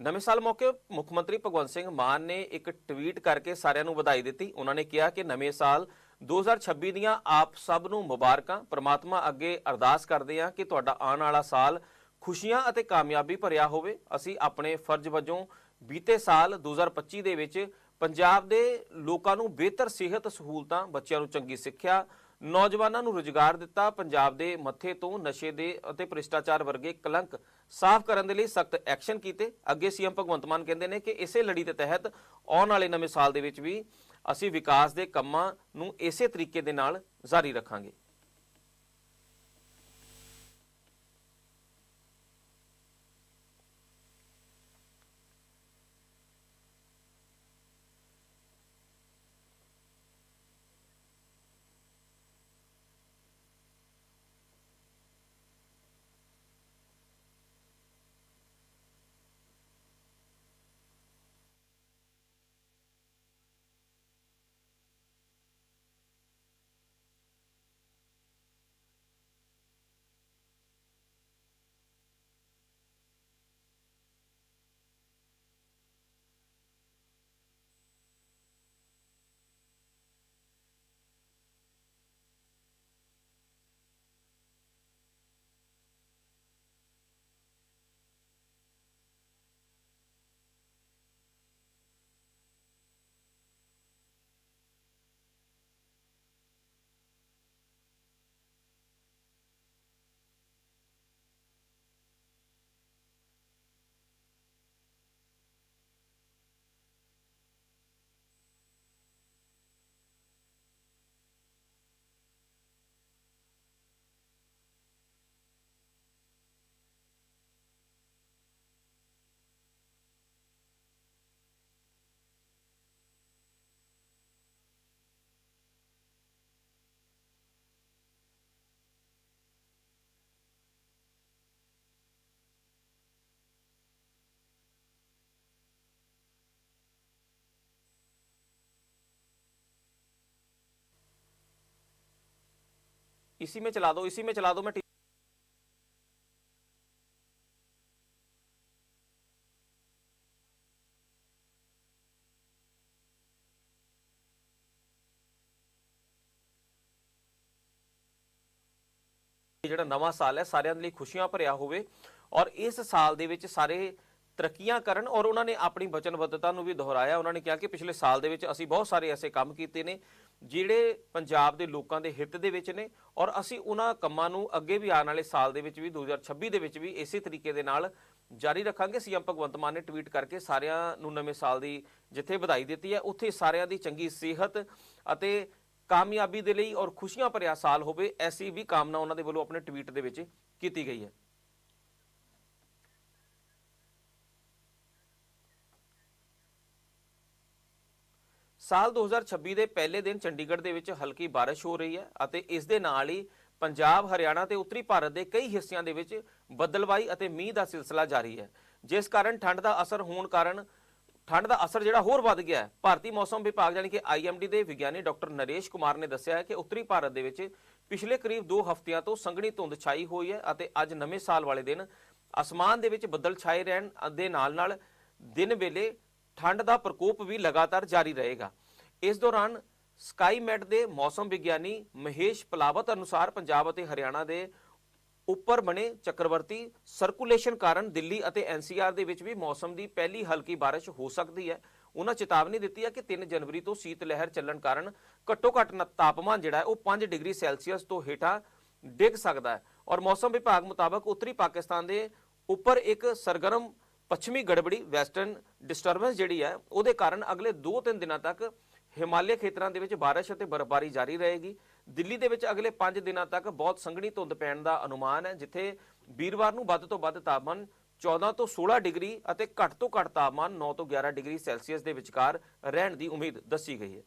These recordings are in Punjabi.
ਨਵੇਂ ਸਾਲ ਮੌਕੇ ਮੁੱਖ ਮੰਤਰੀ ਭਗਵੰਤ ਸਿੰਘ ਮਾਨ ਨੇ ਇੱਕ ਟਵੀਟ ਕਰਕੇ ਸਾਰਿਆਂ ਨੂੰ ਵਧਾਈ ਦਿੱਤੀ। ਉਹਨਾਂ ਨੇ ਕਿਹਾ ਕਿ ਨਵੇਂ ਸਾਲ 2026 ਦੀਆਂ ਆਪ ਸਭ ਨੂੰ ਮੁਬਾਰਕਾਂ। ਪ੍ਰਮਾਤਮਾ ਅੱਗੇ ਅਰਦਾਸ ਕਰਦੇ ਹਾਂ ਕਿ ਤੁਹਾਡਾ ਆਉਣ ਵਾਲਾ ਸਾਲ ਖੁਸ਼ੀਆਂ ਅਤੇ ਕਾਮਯਾਬੀ ਭਰਿਆ ਹੋਵੇ। ਅਸੀਂ ਆਪਣੇ ਫਰਜ਼ ਵਜੋਂ ਬੀਤੇ ਸਾਲ 2025 ਦੇ ਵਿੱਚ ਪੰਜਾਬ ਦੇ ਲੋਕਾਂ ਨੂੰ ਬਿਹਤਰ ਸਿਹਤ ਸਹੂਲਤਾਂ ਬੱਚਿਆਂ ਨੂੰ ਚੰਗੀ ਸਿੱਖਿਆ ਨੌਜਵਾਨਾਂ ਨੂੰ ਰੁਜ਼ਗਾਰ ਦਿੱਤਾ, ਪੰਜਾਬ ਦੇ ਮੱਥੇ ਤੋਂ ਨਸ਼ੇ ਦੇ ਅਤੇ ਭ੍ਰਿਸ਼ਟਾਚਾਰ ਵਰਗੇ ਕਲੰਕ ਸਾਫ਼ ਕਰਨ ਦੇ ਲਈ ਸਖਤ ਐਕਸ਼ਨ ਕੀਤੇ। ਅੱਗੇ ਸੀਐਮ ਭਗਵੰਤ ਮਾਨ ਕਹਿੰਦੇ ਨੇ ਕਿ ਇਸੇ ਲੜੀ ਦੇ ਤਹਿਤ ਆਉਣ ਵਾਲੇ ਨਵੇਂ ਸਾਲ ਦੇ ਵਿੱਚ ਵੀ ਅਸੀਂ ਵਿਕਾਸ ਦੇ ਕੰਮਾਂ ਨੂੰ ਇਸੇ ਤਰੀਕੇ ਦੇ ਨਾਲ ਜਾਰੀ ਰੱਖਾਂਗੇ। इसी में चला दो इसी में चला दो मैं ਜਿਹੜਾ ਨਵਾਂ ਸਾਲ ਹੈ ਸਾਰਿਆਂ ਦੇ ਲਈ ਖੁਸ਼ੀਆਂ ਭਰਿਆ ਹੋਵੇ ਔਰ ਇਸ ਸਾਲ ਦੇ ਵਿੱਚ ਸਾਰੇ ਤਰੱਕੀਆਂ ਕਰਨ ਔਰ ਉਹਨਾਂ ਨੇ ਆਪਣੀ ਵਚਨਬੱਧਤਾ ਨੂੰ ਵੀ ਦੁਹਰਾਇਆ ਉਹਨਾਂ ਨੇ ਕਿਹਾ ਕਿ ਪਿਛਲੇ ਸਾਲ ਦੇ ਵਿੱਚ ਅਸੀਂ ਬਹੁਤ ਸਾਰੇ ਐਸੇ ਕੰਮ ਕੀਤੇ ਨੇ ਜਿਹੜੇ ਪੰਜਾਬ ਦੇ ਲੋਕਾਂ ਦੇ ਹਿੱਤ ਦੇ ਵਿੱਚ ਨੇ ਔਰ ਅਸੀਂ ਉਹਨਾਂ ਕੰਮਾਂ ਨੂੰ ਅੱਗੇ ਵੀ ਆਉਣ ਵਾਲੇ ਸਾਲ ਦੇ ਵਿੱਚ ਵੀ 2026 ਦੇ ਵਿੱਚ ਵੀ ਇਸੇ ਤਰੀਕੇ ਦੇ ਨਾਲ ਜਾਰੀ ਰੱਖਾਂਗੇ। ਸੀਐਮ ਭਗਵੰਤ ਮਾਨ ਨੇ ਟਵੀਟ ਕਰਕੇ ਸਾਰਿਆਂ ਨੂੰ ਨਵੇਂ ਸਾਲ ਦੀ ਜਿੱਥੇ ਵਧਾਈ ਦਿੱਤੀ ਹੈ, ਉੱਥੇ ਸਾਰਿਆਂ ਦੀ ਚੰਗੀ ਸਿਹਤ ਅਤੇ ਕਾਮਯਾਬੀ ਦੇ ਲਈ ਔਰ ਖੁਸ਼ੀਆਂ ਭਰਿਆ ਸਾਲ ਹੋਵੇ, ਐਸੀ ਵੀ ਕਾਮਨਾ ਉਹਨਾਂ ਦੇ ਵੱਲੋਂ ਆਪਣੇ ਟਵੀਟ ਦੇ ਵਿੱਚ ਕੀਤੀ ਗਈ ਹੈ। ਸਾਲ 2026 ਦੇ ਪਹਿਲੇ ਦਿਨ ਚੰਡੀਗੜ੍ਹ ਦੇ ਵਿੱਚ ਹਲਕੀ ਬਾਰਿਸ਼ ਹੋ ਰਹੀ ਹੈ ਅਤੇ ਇਸ ਦੇ ਨਾਲ ਹੀ ਪੰਜਾਬ, ਹਰਿਆਣਾ ਤੇ ਉੱਤਰੀ ਭਾਰਤ ਦੇ ਕਈ ਹਿੱਸਿਆਂ ਦੇ ਵਿੱਚ ਬੱਦਲਵਾਈ ਅਤੇ ਮੀਂਹ ਦਾ ਸਿਲਸਿਲਾ ਜਾਰੀ ਹੈ। ਜਿਸ ਕਾਰਨ ਠੰਡ ਦਾ ਅਸਰ ਹੋਣ ਕਾਰਨ ਠੰਡ ਦਾ ਅਸਰ ਜਿਹੜਾ ਹੋਰ ਵੱਧ ਗਿਆ ਹੈ। ਭਾਰਤੀ ਮੌਸਮ ਵਿਭਾਗ ਯਾਨੀ ਕਿ ਆਈਐਮਡੀ ਦੇ ਵਿਗਿਆਨੀ ਡਾਕਟਰ ਨਰੇਸ਼ ਕੁਮਾਰ ਨੇ ਦੱਸਿਆ ਹੈ ਕਿ ਉੱਤਰੀ ਭਾਰਤ ਦੇ ਵਿੱਚ ਪਿਛਲੇ ਕਰੀਬ 2 ਹਫ਼ਤਿਆਂ ਤੋਂ ਸੰਘਣੀ ਧੁੰਦ ਛਾਈ ਹੋਈ ਹੈ ਅਤੇ ਅੱਜ ਨਵੇਂ ਸਾਲ ਵਾਲੇ ਦਿਨ ਅਸਮਾਨ ਦੇ ਵਿੱਚ ਬੱਦਲ ਛਾਏ ਰਹਿਣ ਦੇ ਨਾਲ ਨਾਲ ਦਿਨ ਵੇਲੇ ਠੰਡ ਦਾ ਪ੍ਰਕੋਪ ਵੀ ਲਗਾਤਾਰ ਜਾਰੀ ਰਹੇਗਾ। ਇਸ ਦੌਰਾਨ ਸਕਾਈਮੈਟ ਦੇ ਮੌਸਮ ਵਿਗਿਆਨੀ ਮਹੇਸ਼ ਪਲਾਵਤ ਅਨੁਸਾਰ ਪੰਜਾਬ ਅਤੇ ਹਰਿਆਣਾ ਦੇ ਉੱਪਰ ਬਣੇ ਚੱਕਰਵਰਤੀ ਸਰਕੂਲੇਸ਼ਨ ਕਾਰਨ ਦਿੱਲੀ ਅਤੇ ਐਨਸੀਆਰ ਦੇ ਵਿੱਚ ਵੀ ਮੌਸਮ ਦੀ ਪਹਿਲੀ ਹਲਕੀ ਬਾਰਿਸ਼ ਹੋ ਸਕਦੀ ਹੈ। ਉਹਨਾਂ ਚੇਤਾਵਨੀ ਦਿੱਤੀ ਹੈ ਕਿ 3 ਜਨਵਰੀ ਤੋਂ ਸੀਤ ਲਹਿਰ ਚੱਲਣ ਕਾਰਨ ਘੱਟੋ ਘੱਟ ਤਾਪਮਾਨ ਜਿਹੜਾ ਉਹ 5 ਡਿਗਰੀ ਸੈਲਸੀਅਸ ਤੋਂ ਹੇਠਾਂ ਡਿੱਗ ਸਕਦਾ ਹੈ। ਔਰ ਮੌਸਮ ਵਿਭਾਗ ਮੁਤਾਬਕ ਉੱਤਰੀ ਪਾਕਿਸਤਾਨ ਦੇ ਉੱਪਰ ਇੱਕ ਸਰਗਰਮ ਪੱਛਮੀ ਗੜਬੜੀ, ਵੈਸਟਰਨ ਡਿਸਟਰਬੈਂਸ ਜਿਹੜੀ ਹੈ, ਉਹਦੇ ਕਾਰਨ ਅਗਲੇ 2-3 ਦਿਨਾਂ ਤੱਕ ਹਿਮਾਲਿਆ ਖੇਤਰਾਂ ਦੇ ਵਿੱਚ ਬਾਰਿਸ਼ ਅਤੇ ਬਰਫ਼ਬਾਰੀ ਜਾਰੀ ਰਹੇਗੀ। ਦਿੱਲੀ ਦੇ ਵਿੱਚ ਅਗਲੇ 5 ਦਿਨਾਂ ਤੱਕ ਬਹੁਤ ਸੰਘਣੀ ਧੁੰਦ ਪੈਣ ਦਾ ਅਨੁਮਾਨ ਹੈ, ਜਿੱਥੇ ਵੀਰਵਾਰ ਨੂੰ ਵੱਧ ਤੋਂ ਵੱਧ ਤਾਪਮਾਨ 14 ਤੋਂ 16 ਡਿਗਰੀ ਅਤੇ ਘੱਟ ਤੋਂ ਘੱਟ ਤਾਪਮਾਨ 9 ਤੋਂ 11 ਡਿਗਰੀ ਸੈਲਸੀਅਸ ਦੇ ਵਿਚਕਾਰ ਰਹਿਣ ਦੀ ਉਮੀਦ ਦੱਸੀ ਗਈ ਹੈ।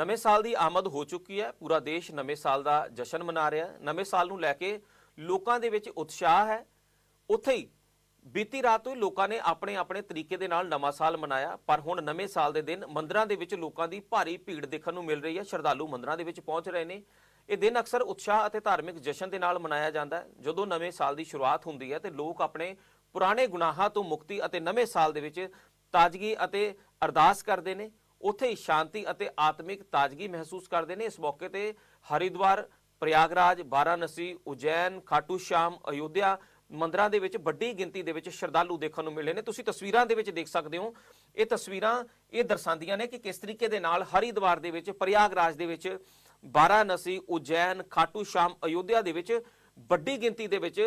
ਨਵੇਂ ਸਾਲ ਦੀ ਆਮਦ ਹੋ ਚੁੱਕੀ ਹੈ। ਪੂਰਾ ਦੇਸ਼ ਨਵੇਂ ਸਾਲ ਦਾ ਜਸ਼ਨ ਮਨਾ ਰਿਹਾ ਹੈ। ਨਵੇਂ ਸਾਲ ਨੂੰ ਲੈ ਕੇ ਲੋਕਾਂ ਦੇ ਵਿੱਚ ਉਤਸ਼ਾਹ ਹੈ। ਉੱਥੇ ਹੀ ਬੀਤੀ ਰਾਤ ਤੋਂ ਲੋਕਾਂ ਨੇ ਆਪਣੇ ਆਪਣੇ ਤਰੀਕੇ ਦੇ ਨਾਲ ਨਵਾਂ ਸਾਲ ਮਨਾਇਆ। ਪਰ ਹੁਣ ਨਵੇਂ ਸਾਲ ਦੇ ਦਿਨ ਮੰਦਰਾਂ ਦੇ ਵਿੱਚ ਲੋਕਾਂ ਦੀ ਭਾਰੀ ਭੀੜ ਦੇਖਣ ਨੂੰ ਮਿਲ ਰਹੀ ਹੈ। ਸ਼ਰਧਾਲੂ ਮੰਦਰਾਂ ਦੇ ਵਿੱਚ ਪਹੁੰਚ ਰਹੇ ਨੇ। ਇਹ ਦਿਨ ਅਕਸਰ ਉਤਸ਼ਾਹ ਅਤੇ ਧਾਰਮਿਕ ਜਸ਼ਨ ਦੇ ਨਾਲ ਮਨਾਇਆ ਜਾਂਦਾ ਹੈ। ਜਦੋਂ ਨਵੇਂ ਸਾਲ ਦੀ ਸ਼ੁਰੂਆਤ ਹੁੰਦੀ ਹੈ ਤੇ ਲੋਕ ਆਪਣੇ ਪੁਰਾਣੇ ਗੁਨਾਹਾਂ ਤੋਂ ਮੁਕਤੀ ਅਤੇ ਨਵੇਂ ਸਾਲ ਦੇ ਵਿੱਚ ਤਾਜ਼ਗੀ ਅਤੇ ਅਰਦਾਸ ਕਰਦੇ ਨੇ। ਉੱਥੇ ਹੀ ਸ਼ਾਂਤੀ ਅਤੇ ਆਤਮਿਕ ਤਾਜ਼ਗੀ ਮਹਿਸੂਸ ਕਰਦੇ ਨੇ। ਇਸ ਮੌਕੇ ਤੇ ਹਰਿਦੁਆਰ, ਪ੍ਰਯਾਗਰਾਜ, ਵਾਰਾਣਸੀ, ਉਜੈਨ ਖਾਟੂ ਸ਼ਾਮ ਅਯੋਧਿਆ ਮੰਦਰਾਂ ਦੇ ਵਿੱਚ ਵੱਡੀ ਗਿਣਤੀ ਦੇ ਵਿੱਚ ਸ਼ਰਧਾਲੂ ਦੇਖਣ ਨੂੰ ਮਿਲੇ ਨੇ। ਤੁਸੀਂ ਤਸਵੀਰਾਂ ਦੇ ਵਿੱਚ ਦੇਖ ਸਕਦੇ ਹੋ। ਇਹ ਤਸਵੀਰਾਂ ਇਹ ਦਰਸਾਉਂਦੀਆਂ ਨੇ ਕਿ ਕਿਸ ਤਰੀਕੇ ਦੇ ਨਾਲ ਹਰਿਦੁਆਰ ਦੇ ਵਿੱਚ, ਪ੍ਰਯਾਗਰਾਜ ਦੇ ਵਿੱਚ, ਵਾਰਾਣਸੀ, ਉਜੈਨ ਖਾਟੂ ਸ਼ਾਮ ਅਯੋਧਿਆ ਦੇ ਵਿੱਚ ਵੱਡੀ ਗਿਣਤੀ ਦੇ ਵਿੱਚ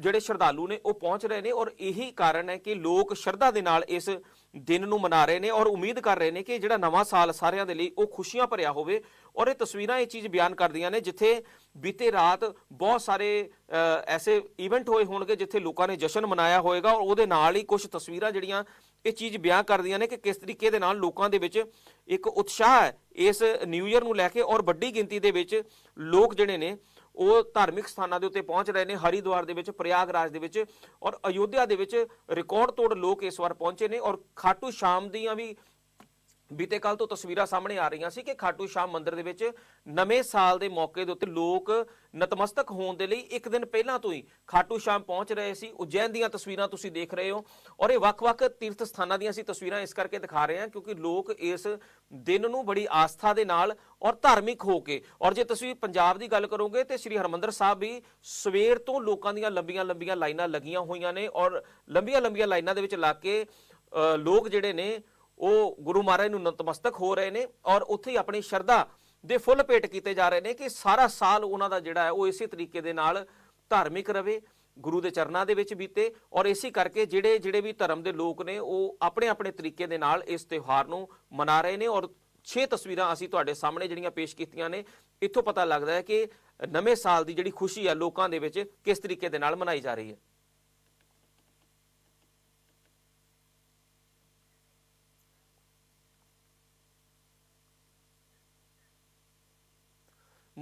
ਜਿਹੜੇ ਸ਼ਰਧਾਲੂ ਨੇ ਉਹ ਪਹੁੰਚ ਰਹੇ ਨੇ ਔਰ ਇਹੀ ਕਾਰਨ ਹੈ ਕਿ ਲੋਕ ਸ਼ਰਧਾ ਦੇ ਨਾਲ ਇਸ ਦਿਨ ਨੂੰ ਮਨਾ ਰਹੇ ਨੇ ਔਰ ਉਮੀਦ ਕਰ ਰਹੇ ਨੇ ਕਿ ਜਿਹੜਾ ਨਵਾਂ ਸਾਲ ਸਾਰਿਆਂ ਦੇ ਲਈ ਉਹ ਖੁਸ਼ੀਆਂ ਭਰਿਆ ਹੋਵੇ ਔਰ ਇਹ ਤਸਵੀਰਾਂ ਇਹ ਚੀਜ਼ ਬਿਆਨ ਕਰਦੀਆਂ ਨੇ ਜਿੱਥੇ ਬੀਤੇ ਰਾਤ ਬਹੁਤ ਸਾਰੇ ਐਸੇ ਇਵੈਂਟ ਹੋਏ ਹੋਣਗੇ ਜਿੱਥੇ ਲੋਕਾਂ ਨੇ ਜਸ਼ਨ ਮਨਾਇਆ ਹੋਵੇਗਾ ਔਰ ਉਹਦੇ ਨਾਲ ਹੀ ਕੁਝ ਤਸਵੀਰਾਂ ਜਿਹੜੀਆਂ ਇਹ ਚੀਜ਼ ਬਿਆਨ ਕਰਦੀਆਂ ਨੇ ਕਿ ਕਿਸ ਤਰੀਕੇ ਦੇ ਨਾਲ ਲੋਕਾਂ ਦੇ ਵਿੱਚ ਇੱਕ ਉਤਸ਼ਾਹ ਹੈ ਇਸ ਨਿਊ ਇਅਰ ਨੂੰ ਲੈ ਕੇ ਔਰ ਵੱਡੀ ਗਿਣਤੀ ਦੇ ਵਿੱਚ ਲੋਕ ਜਿਹੜੇ ਨੇ ਉਹ ਧਾਰਮਿਕ ਸਥਾਨਾਂ ਦੇ ਉੱਤੇ ਪਹੁੰਚ ਰਹੇ ਨੇ, ਹਰਿਦੁਆਰ ਦੇ ਵਿੱਚ, ਪ੍ਰਯਾਗਰਾਜ ਦੇ ਵਿੱਚ ਔਰ ਅਯੋਧਿਆ ਦੇ ਵਿੱਚ ਰਿਕਾਰਡ ਤੋੜ ਲੋਕ ਇਸ ਵਾਰ ਪਹੁੰਚੇ ਨੇ ਔਰ ਖਾਟੂ ਸ਼ਾਮ ਦੀਆਂ ਵੀ ਬੀਤੇ ਕੱਲ ਤੋਂ ਤਸਵੀਰਾਂ ਸਾਹਮਣੇ ਆ ਰਹੀਆਂ ਸੀ ਕਿ ਖਾਟੂ ਸ਼ਾਮ ਮੰਦਿਰ ਦੇ ਵਿੱਚ ਨਵੇਂ ਸਾਲ ਦੇ ਮੌਕੇ ਦੇ ਉੱਤੇ ਲੋਕ ਨਤਮਸਤਕ ਹੋਣ ਦੇ ਲਈ ਇੱਕ ਦਿਨ ਪਹਿਲਾਂ ਤੋਂ ਹੀ ਖਾਟੂ ਸ਼ਾਮ ਪਹੁੰਚ ਰਹੇ ਸੀ। ਉਜੈਨ ਦੀਆਂ ਤਸਵੀਰਾਂ ਤੁਸੀਂ ਦੇਖ ਰਹੇ ਹੋ ਔਰ ਇਹ ਵੱਖ-ਵੱਖ ਤੀਰਥ ਸਥਾਨਾਂ ਦੀਆਂ ਅਸੀਂ ਤਸਵੀਰਾਂ ਇਸ ਕਰਕੇ ਦਿਖਾ ਰਹੇ ਹਾਂ ਕਿਉਂਕਿ ਲੋਕ ਇਸ ਦਿਨ ਨੂੰ ਬੜੀ ਆਸਥਾ ਦੇ ਨਾਲ ਔਰ ਧਾਰਮਿਕ ਹੋ ਕੇ ਔਰ ਜੇ ਤੁਸੀਂ ਪੰਜਾਬ ਦੀ ਗੱਲ ਕਰੋਗੇ ਤੇ ਸ੍ਰੀ ਹਰਮੰਦਰ ਸਾਹਿਬ ਵੀ ਸਵੇਰ ਤੋਂ ਲੋਕਾਂ ਦੀਆਂ ਲੰਬੀਆਂ-ਲੰਬੀਆਂ ਲਾਈਨਾਂ ਲੱਗੀਆਂ ਹੋਈਆਂ ਨੇ ਔਰ ਲੰਬੀਆਂ-ਲੰਬੀਆਂ ਲਾਈਨਾਂ ਦੇ ਵਿੱਚ ਲੱਗ ਕੇ ਲੋਕ ਜਿਹੜੇ ਨੇ ਉਹ ਗੁਰੂ ਮਹਾਰਾਜ ਨੂੰ ਨਤਮਸਤਕ ਹੋ ਰਹੇ ਨੇ ਔਰ ਉੱਥੇ ਹੀ ਆਪਣੀ ਸ਼ਰਧਾ ਦੇ ਫੁੱਲ ਭੇਟ ਕੀਤੇ ਜਾ ਰਹੇ ਨੇ ਕਿ ਸਾਰਾ ਸਾਲ ਉਹਨਾਂ ਦਾ ਜਿਹੜਾ ਹੈ ਉਹ ਇਸੇ ਤਰੀਕੇ ਦੇ ਨਾਲ ਧਾਰਮਿਕ ਰਵੇ ਗੁਰੂ ਦੇ ਚਰਨਾਂ ਦੇ ਵਿੱਚ ਬੀਤੇ ਔਰ ਇਸੇ ਕਰਕੇ ਜਿਹੜੇ ਜਿਹੜੇ ਵੀ ਧਰਮ ਦੇ ਲੋਕ ਨੇ ਉਹ ਆਪਣੇ ਆਪਣੇ ਤਰੀਕੇ ਦੇ ਨਾਲ ਇਸ ਤਿਉਹਾਰ ਨੂੰ ਮਨਾ ਰਹੇ ਨੇ ਔਰ 6 ਤਸਵੀਰਾਂ ਅਸੀਂ ਤੁਹਾਡੇ ਸਾਹਮਣੇ ਜਿਹੜੀਆਂ ਪੇਸ਼ ਕੀਤੀਆਂ ਨੇ, ਇੱਥੋਂ ਪਤਾ ਲੱਗਦਾ ਹੈ ਕਿ ਨਵੇਂ ਸਾਲ ਦੀ ਜਿਹੜੀ ਖੁਸ਼ੀ ਹੈ ਲੋਕਾਂ ਦੇ ਵਿੱਚ ਕਿਸ ਤਰੀਕੇ ਦੇ ਨਾਲ ਮਨਾਈ ਜਾ ਰਹੀ ਹੈ।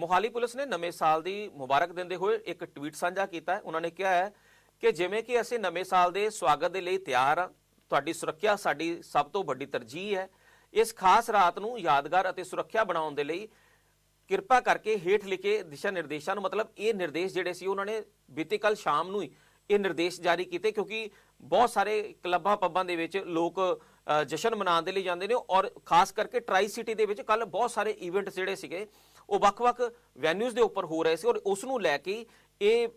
ਮੋਹਾਲੀ ਪੁਲਿਸ ਨੇ ਨਵੇਂ ਸਾਲ ਦੀ ਮੁਬਾਰਕ ਦਿੰਦੇ ਹੋਏ ਇੱਕ ਟਵੀਟ ਸਾਂਝਾ ਕੀਤਾ ਹੈ। ਉਹਨਾਂ ਨੇ ਕਿਹਾ ਹੈ ਕਿ ਜਿਵੇਂ ਕਿ ਅਸੀਂ ਨਵੇਂ ਸਾਲ ਦੇ ਸਵਾਗਤ ਦੇ ਲਈ ਤਿਆਰ ਹਾਂ, ਤੁਹਾਡੀ ਸੁਰੱਖਿਆ ਸਾਡੀ ਸਭ ਤੋਂ ਵੱਡੀ ਤਰਜੀਹ ਹੈ। ਇਸ ਖਾਸ ਰਾਤ ਨੂੰ ਯਾਦਗਾਰ ਅਤੇ ਸੁਰੱਖਿਆ ਬਣਾਉਣ ਦੇ ਲਈ ਕਿਰਪਾ ਕਰਕੇ ਹੇਠ ਲਿਖੇ ਦਿਸ਼ਾ ਨਿਰਦੇਸ਼ਾਂ ਨੂੰ, ਮਤਲਬ ਇਹ ਨਿਰਦੇਸ਼ ਜਿਹੜੇ ਸੀ ਉਹਨਾਂ ਨੇ ਬੀਤੇ ਕੱਲ ਸ਼ਾਮ ਨੂੰ ਹੀ ਇਹ ਨਿਰਦੇਸ਼ ਜਾਰੀ ਕੀਤੇ ਕਿਉਂਕਿ ਬਹੁਤ ਸਾਰੇ ਕਲੱਬਾਂ ਪੱਬਾਂ ਦੇ ਵਿੱਚ ਲੋਕ ਜਸ਼ਨ ਮਨਾਉਣ ਦੇ ਲਈ ਜਾਂਦੇ ਨੇ ਔਰ ਖਾਸ ਕਰਕੇ ਟਰਾਈ ਸਿਟੀ ਦੇ ਵਿੱਚ ਕੱਲ ਬਹੁਤ ਸਾਰੇ ਇਵੈਂਟ ਜਿਹੜੇ ਸੀਗੇ ਉਹ ਵੱਖ-ਵੱਖ ਵੈਨਿਊਜ਼ ਦੇ ਉੱਪਰ ਹੋ ਰਹੇ ਸੀ ਔਰ ਉਸ ਨੂੰ ਲੈ ਕੇ ਇਹ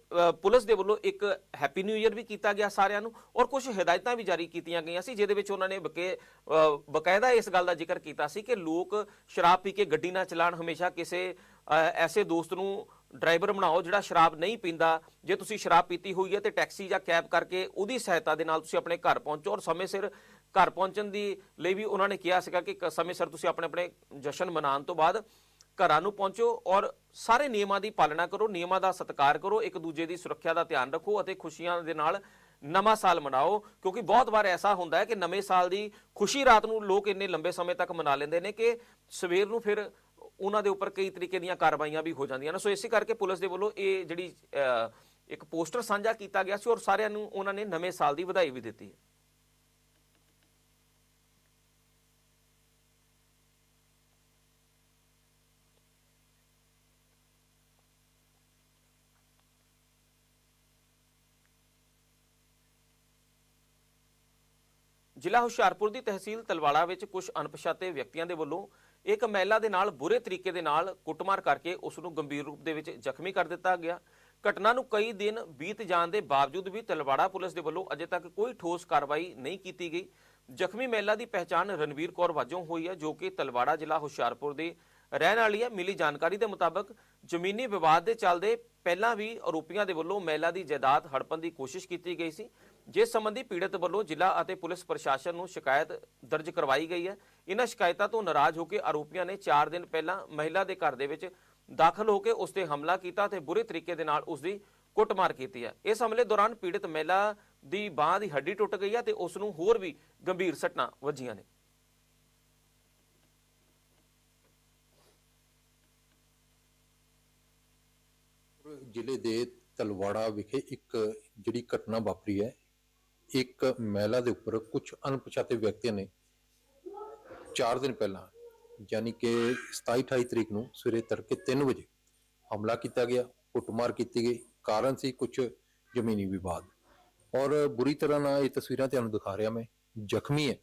ਪੁਲਿਸ ਦੇ ਵੱਲੋਂ ਇੱਕ ਹੈਪੀ ਨਿਊ ਇਅਰ ਵੀ ਕੀਤਾ ਗਿਆ ਸਾਰਿਆਂ ਨੂੰ ਔਰ ਕੁਝ ਹਦਾਇਤਾਂ ਵੀ ਜਾਰੀ ਕੀਤੀਆਂ ਗਈਆਂ ਸੀ ਜਿਹਦੇ ਵਿੱਚ ਉਹਨਾਂ ਨੇ ਬਕੇ ਅ, ਬਕਾਇਦਾ ਇਸ ਗੱਲ ਦਾ ਜ਼ਿਕਰ ਕੀਤਾ ਸੀ ਕਿ ਲੋਕ ਸ਼ਰਾਬ ਪੀ ਕੇ ਗੱਡੀ ਨਾ ਚਲਾਉਣ ਹਮੇਸ਼ਾ ਕਿਸੇ ਐਸੇ ਦੋਸਤ ਨੂੰ ਡਰਾਈਵਰ ਬਣਾਓ ਜਿਹੜਾ ਸ਼ਰਾਬ ਨਹੀਂ ਪੀਂਦਾ। ਜੇ ਤੁਸੀਂ ਸ਼ਰਾਬ ਪੀਤੀ ਹੋਈ ਹੈ ਤੇ ਟੈਕਸੀ ਜਾਂ ਕੈਬ ਕਰਕੇ ਉਹਦੀ ਸਹਾਇਤਾ ਦੇ ਨਾਲ ਤੁਸੀਂ ਆਪਣੇ ਘਰ ਪਹੁੰਚੋ ਔਰ ਸਮੇਂ ਸਿਰ ਘਰ ਪਹੁੰਚਣ ਦੀ ਲਈ ਵੀ ਉਹਨਾਂ ਨੇ ਕਿਹਾ ਸੀਗਾ ਕਿ ਕ- ਸਮੇਂ ਸਿਰ ਤੁਸੀਂ ਆਪਣੇ ਆਪਣੇ ਜਸ਼ਨ ਮਨਾਉਣ ਤੋਂ ਬਾਅਦ ਘਰਾਂ ਨੂੰ ਪਹੁੰਚੋ ਔਰ ਸਾਰੇ ਨਿਯਮਾਂ ਦੀ ਪਾਲਣਾ ਕਰੋ, ਨਿਯਮਾਂ ਦਾ ਸਤਿਕਾਰ ਕਰੋ, ਇੱਕ ਦੂਜੇ ਦੀ ਸੁਰੱਖਿਆ ਦਾ ਧਿਆਨ ਰੱਖੋ ਅਤੇ ਖੁਸ਼ੀਆਂ ਦੇ ਨਾਲ ਨਵਾਂ ਸਾਲ ਮਨਾਓ। ਕਿਉਂਕਿ ਬਹੁਤ ਵਾਰ ਐਸਾ ਹੁੰਦਾ ਹੈ ਕਿ ਨਵੇਂ ਸਾਲ ਦੀ ਖੁਸ਼ੀ ਰਾਤ ਨੂੰ ਲੋਕ ਇੰਨੇ ਲੰਬੇ ਸਮੇਂ ਤੱਕ ਮਨਾ ਲੈਂਦੇ ਨੇ ਕਿ ਸਵੇਰ ਨੂੰ ਫਿਰ ਉਹਨਾਂ ਦੇ ਉੱਪਰ ਕਈ ਤਰੀਕੇ ਦੀਆਂ ਕਾਰਵਾਈਆਂ ਵੀ ਹੋ ਜਾਂਦੀਆਂ ਨੇ। ਸੋ ਇਸੇ ਕਰਕੇ ਪੁਲਿਸ ਦੇ ਵੱਲੋਂ ਇਹ ਜਿਹੜੀ ਇੱਕ ਪੋਸਟਰ ਸਾਂਝਾ ਕੀਤਾ ਗਿਆ ਸੀ ਔਰ ਸਾਰਿਆਂ ਨੂੰ ਉਹਨਾਂ ਨੇ ਨਵੇਂ ਸਾਲ ਦੀ ਵਧਾਈ ਵੀ ਦਿੱਤੀ ਹੈ। ਜ਼ਿਲ੍ਹਾ ਹੁਸ਼ਿਆਰਪੁਰ ਦੀ ਤਹਿਸੀਲ ਤਲਵਾੜਾ ਵਿੱਚ ਕੁਝ ਅਣਪਛਾਤੇ ਵਿਅਕਤੀਆਂ ਦੇ ਵੱਲੋਂ ਇੱਕ ਮਹਿਲਾ ਦੇ ਨਾਲ ਬੁਰੇ ਤਰੀਕੇ ਦੇ ਨਾਲ ਕੁੱਟਮਾਰ ਕਰਕੇ ਉਸ ਨੂੰ ਗੰਭੀਰ ਰੂਪ ਦੇ ਵਿੱਚ ਜ਼ਖਮੀ ਕਰ ਦਿੱਤਾ ਗਿਆ। ਘਟਨਾ ਨੂੰ ਕਈ ਦਿਨ ਬੀਤ ਜਾਣ ਦੇ ਬਾਵਜੂਦ ਵੀ ਤਲਵਾੜਾ ਪੁਲਿਸ ਦੇ ਵੱਲੋਂ ਅਜੇ ਤੱਕ ਕੋਈ ਠੋਸ ਕਾਰਵਾਈ ਨਹੀਂ ਕੀਤੀ ਗਈ। ਜ਼ਖਮੀ ਮਹਿਲਾ ਦੀ ਪਹਿਚਾਣ ਰਣਵੀਰ ਕੌਰ ਵਜੋਂ ਹੋਈ ਹੈ, ਜੋ ਕਿ ਤਲਵਾੜਾ ਜ਼ਿਲ੍ਹਾ ਹੁਸ਼ਿਆਰਪੁਰ ਦੀ ਰਹਿਣ ਵਾਲੀ ਹੈ। ਮਿਲੀ ਜਾਣਕਾਰੀ ਦੇ ਮੁਤਾਬਕ ਜ਼ਮੀਨੀ ਵਿਵਾਦ ਦੇ ਚੱਲਦੇ ਪਹਿਲਾਂ ਵੀ ਆਰੋਪੀਆਂ ਦੇ ਵੱਲੋਂ ਮਹਿਲਾ ਦੀ ਜਾਇਦਾਦ ਹੜਪਣ ਦੀ ਕੋਸ਼ਿਸ਼ ਕੀਤੀ ਗਈ ਸੀ। ਜਿਸ ਸੰਬੰਧੀ ਪੀੜਤ ਵੱਲੋਂ ਜ਼ਿਲ੍ਹਾ ਅਤੇ ਪੁਲਿਸ ਪ੍ਰਸ਼ਾਸਨ ਨੂੰ ਸ਼ਿਕਾਇਤ ਦਰਜ ਕਰਵਾਈ ਗਈ ਹੈ, ਇਹਨਾਂ ਸ਼ਿਕਾਇਤਾਂ ਤੋਂ ਨਾਰਾਜ਼ ਹੋ ਕੇ ਆਰੋਪੀਆਂ ਨੇ 4 ਦਿਨ ਪਹਿਲਾਂ ਮਹਿਲਾ ਦੇ ਘਰ ਦੇ ਵਿੱਚ ਦਾਖਲ ਹੋ ਕੇ ਉਸ ਹਮਲਾ ਕੀਤਾ ਤੇ ਬੁਰੇ ਤਰੀਕੇ ਦੇ ਨਾਲ ਉਸ ਦੀ ਕੁੱਟਮਾਰ ਕੀਤੀ ਹੈ। ਇਸ ਹਮਲੇ ਦੌਰਾਨ ਪੀੜਤ ਮਹਿਲਾ ਦੀ ਬਾਹ ਦੀ ਹੱਡੀ ਟੁੱਟ ਗਈ ਹੈ ਤੇ ਉਸ ਨੂੰ ਹੋਰ ਵੀ ਗੰਭੀਰ ਸੱਟਾਂ ਵੱਜੀਆਂ ਨੇ। ਜ਼ਿਲ੍ਹੇ ਦੇ ਤਲਵਾੜਾ ਵਿਖੇ ਇੱਕ ਜਿਹੜੀ ਘਟਨਾ ਵਾਪਰੀ ਹੈ ਇੱਕ ਮਹਿਲਾ ਦੇ ਉੱਪਰ ਕੁਝ ਅਣਪਛਾਤੇ ਵਿਅਕਤੀਆਂ ਨੇ 4 ਦਿਨ ਪਹਿਲਾਂ, ਯਾਨੀ ਕਿ 27 28 ਤਰੀਕ ਨੂੰ ਸਵੇਰੇ ਤੜਕੇ 3 ਵਜੇ ਹਮਲਾ ਕੀਤਾ ਗਿਆ, ਕੁੱਟਮਾਰ ਕੀਤੀ ਗਈ, ਕਾਰਨ ਸੀ ਕੁਝ ਜ਼ਮੀਨੀ ਵਿਵਾਦ। ਔਰ ਬੁਰੀ ਤਰ੍ਹਾਂ ਨਾਲ ਇਹ ਤਸਵੀਰਾਂ ਤੁਹਾਨੂੰ ਦਿਖਾ ਰਿਹਾ ਮੈਂ। ਜ਼ਖਮੀ ਹੈ।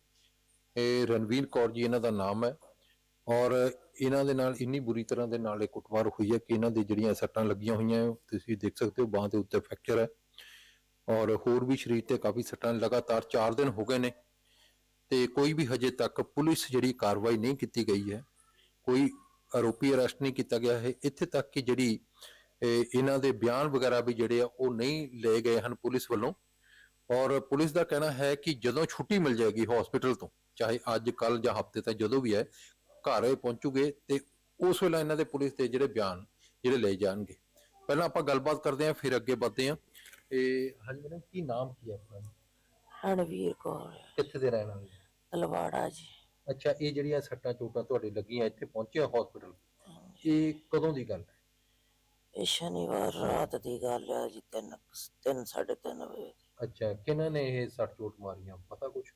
ਇਹ ਰਣਵੀਰ ਕੌਰ ਜੀ, ਇਹਨਾਂ ਦਾ ਨਾਮ ਹੈ। ਔਰ ਇਹਨਾਂ ਦੇ ਨਾਲ ਇੰਨੀ ਬੁਰੀ ਤਰ੍ਹਾਂ ਦੇ ਨਾਲ ਇਹ ਕੁੱਟਮਾਰ ਹੋਈ ਹੈ ਕਿ ਇਹਨਾਂ ਦੀ ਜਿਹੜੀਆਂ ਸੱਟਾਂ ਲੱਗੀਆਂ ਹੋਈਆਂ, ਤੁਸੀਂ ਦੇਖ ਸਕਦੇ ਹੋ, ਬਾਹ ਦੇ ਉੱਤੇ ਫ੍ਰੈਕਚਰ ਹੈ। ਔਰ ਹੋਰ ਵੀ ਸਰੀਰ ਤੇ ਕਾਫੀ ਸੱਟਾਂ ਲਗਾਤਾਰ 4 ਦਿਨ ਹੋ ਗਏ ਨੇ। ਤੇ ਕੋਈ ਵੀ ਹਜੇ ਤੱਕ ਪੁਲਿਸ ਜਿਹੜੀ ਕਾਰਵਾਈ ਨਹੀਂ ਕੀਤੀ ਗਈ ਹੈ। ਕੋਈ ਆਰੋਪੀ ਅਰੈਸਟ ਨਹੀਂ ਕੀਤਾ ਗਿਆ ਹੈ। ਇੱਥੇ ਤੱਕ ਕਿ ਜਿਹੜੀ ਇਹਨਾਂ ਦੇ ਬਿਆਨ ਵਗੈਰਾ ਵੀ ਜਿਹੜੇ ਆ, ਉਹ ਨਹੀਂ ਲਏ ਗਏ ਹਨ ਪੁਲਿਸ ਵੱਲੋਂ। ਔਰ ਪੁਲਿਸ ਦਾ ਕਹਿਣਾ ਹੈ ਕਿ ਜਦੋਂ ਛੁੱਟੀ ਮਿਲ ਜਾਏਗੀ ਹਸਪੀਟਲ ਤੋਂ, ਚਾਹੇ ਅੱਜ ਕੱਲ ਜਾਂ ਹਫ਼ਤੇ ਤੱਕ ਜਦੋਂ ਵੀ ਹੈ, ਘਰ ਪਹੁੰਚੂਗੇ ਤੇ ਉਸ ਵੇਲੇ ਇਹਨਾਂ ਦੇ ਪੁਲਿਸ ਦੇ ਜਿਹੜੇ ਬਿਆਨ, ਜਿਹੜੇ ਲਏ ਜਾਣਗੇ। ਪਹਿਲਾਂ ਆਪਾਂ ਗੱਲਬਾਤ ਕਰਦੇ ਹਾਂ, ਫਿਰ ਅੱਗੇ ਵਧਦੇ ਹਾਂ। ਇਹ ਹਾਂਜੀ ਮੈਡਮ ਕੀ ਨਾਮ ਕੀ ਹੈ ਆਪਣਾ? ਰਣਵੀਰ ਕੌਰ। ਕਿੱਥੇ ਦੇ ਰਹਿਣ ਵਾਲੇ? ਤਲਵਾੜਾ ਜੀ। ਅੱਛਾ ਇਹ ਜਿਹੜੀਆਂ ਸੱਟਾਂ ਚੋਟਾਂ ਤੁਹਾਡੇ ਲੱਗੀਆਂ ਇੱਥੇ ਪਹੁੰਚਿਆ ਹਸਪੀਟਲ ਇਹ ਕਦੋਂ ਦੀ ਗੱਲ ਹੈ? ਇਹ ਸ਼ਨੀਵਾਰ ਰਾਤ ਦੀ ਗੱਲ ਹੈ ਜੀ ਤਿੰਨ ਤਿੰਨ ਸਾਢੇ ਤਿੰਨ ਵਜੇ ਅੱਛਾ ਕਿਹਨਾਂ ਨੇ ਇਹ ਸੱਟ ਚੋਟ ਮਾਰੀਆਂ ਪਤਾ ਕੁਛ?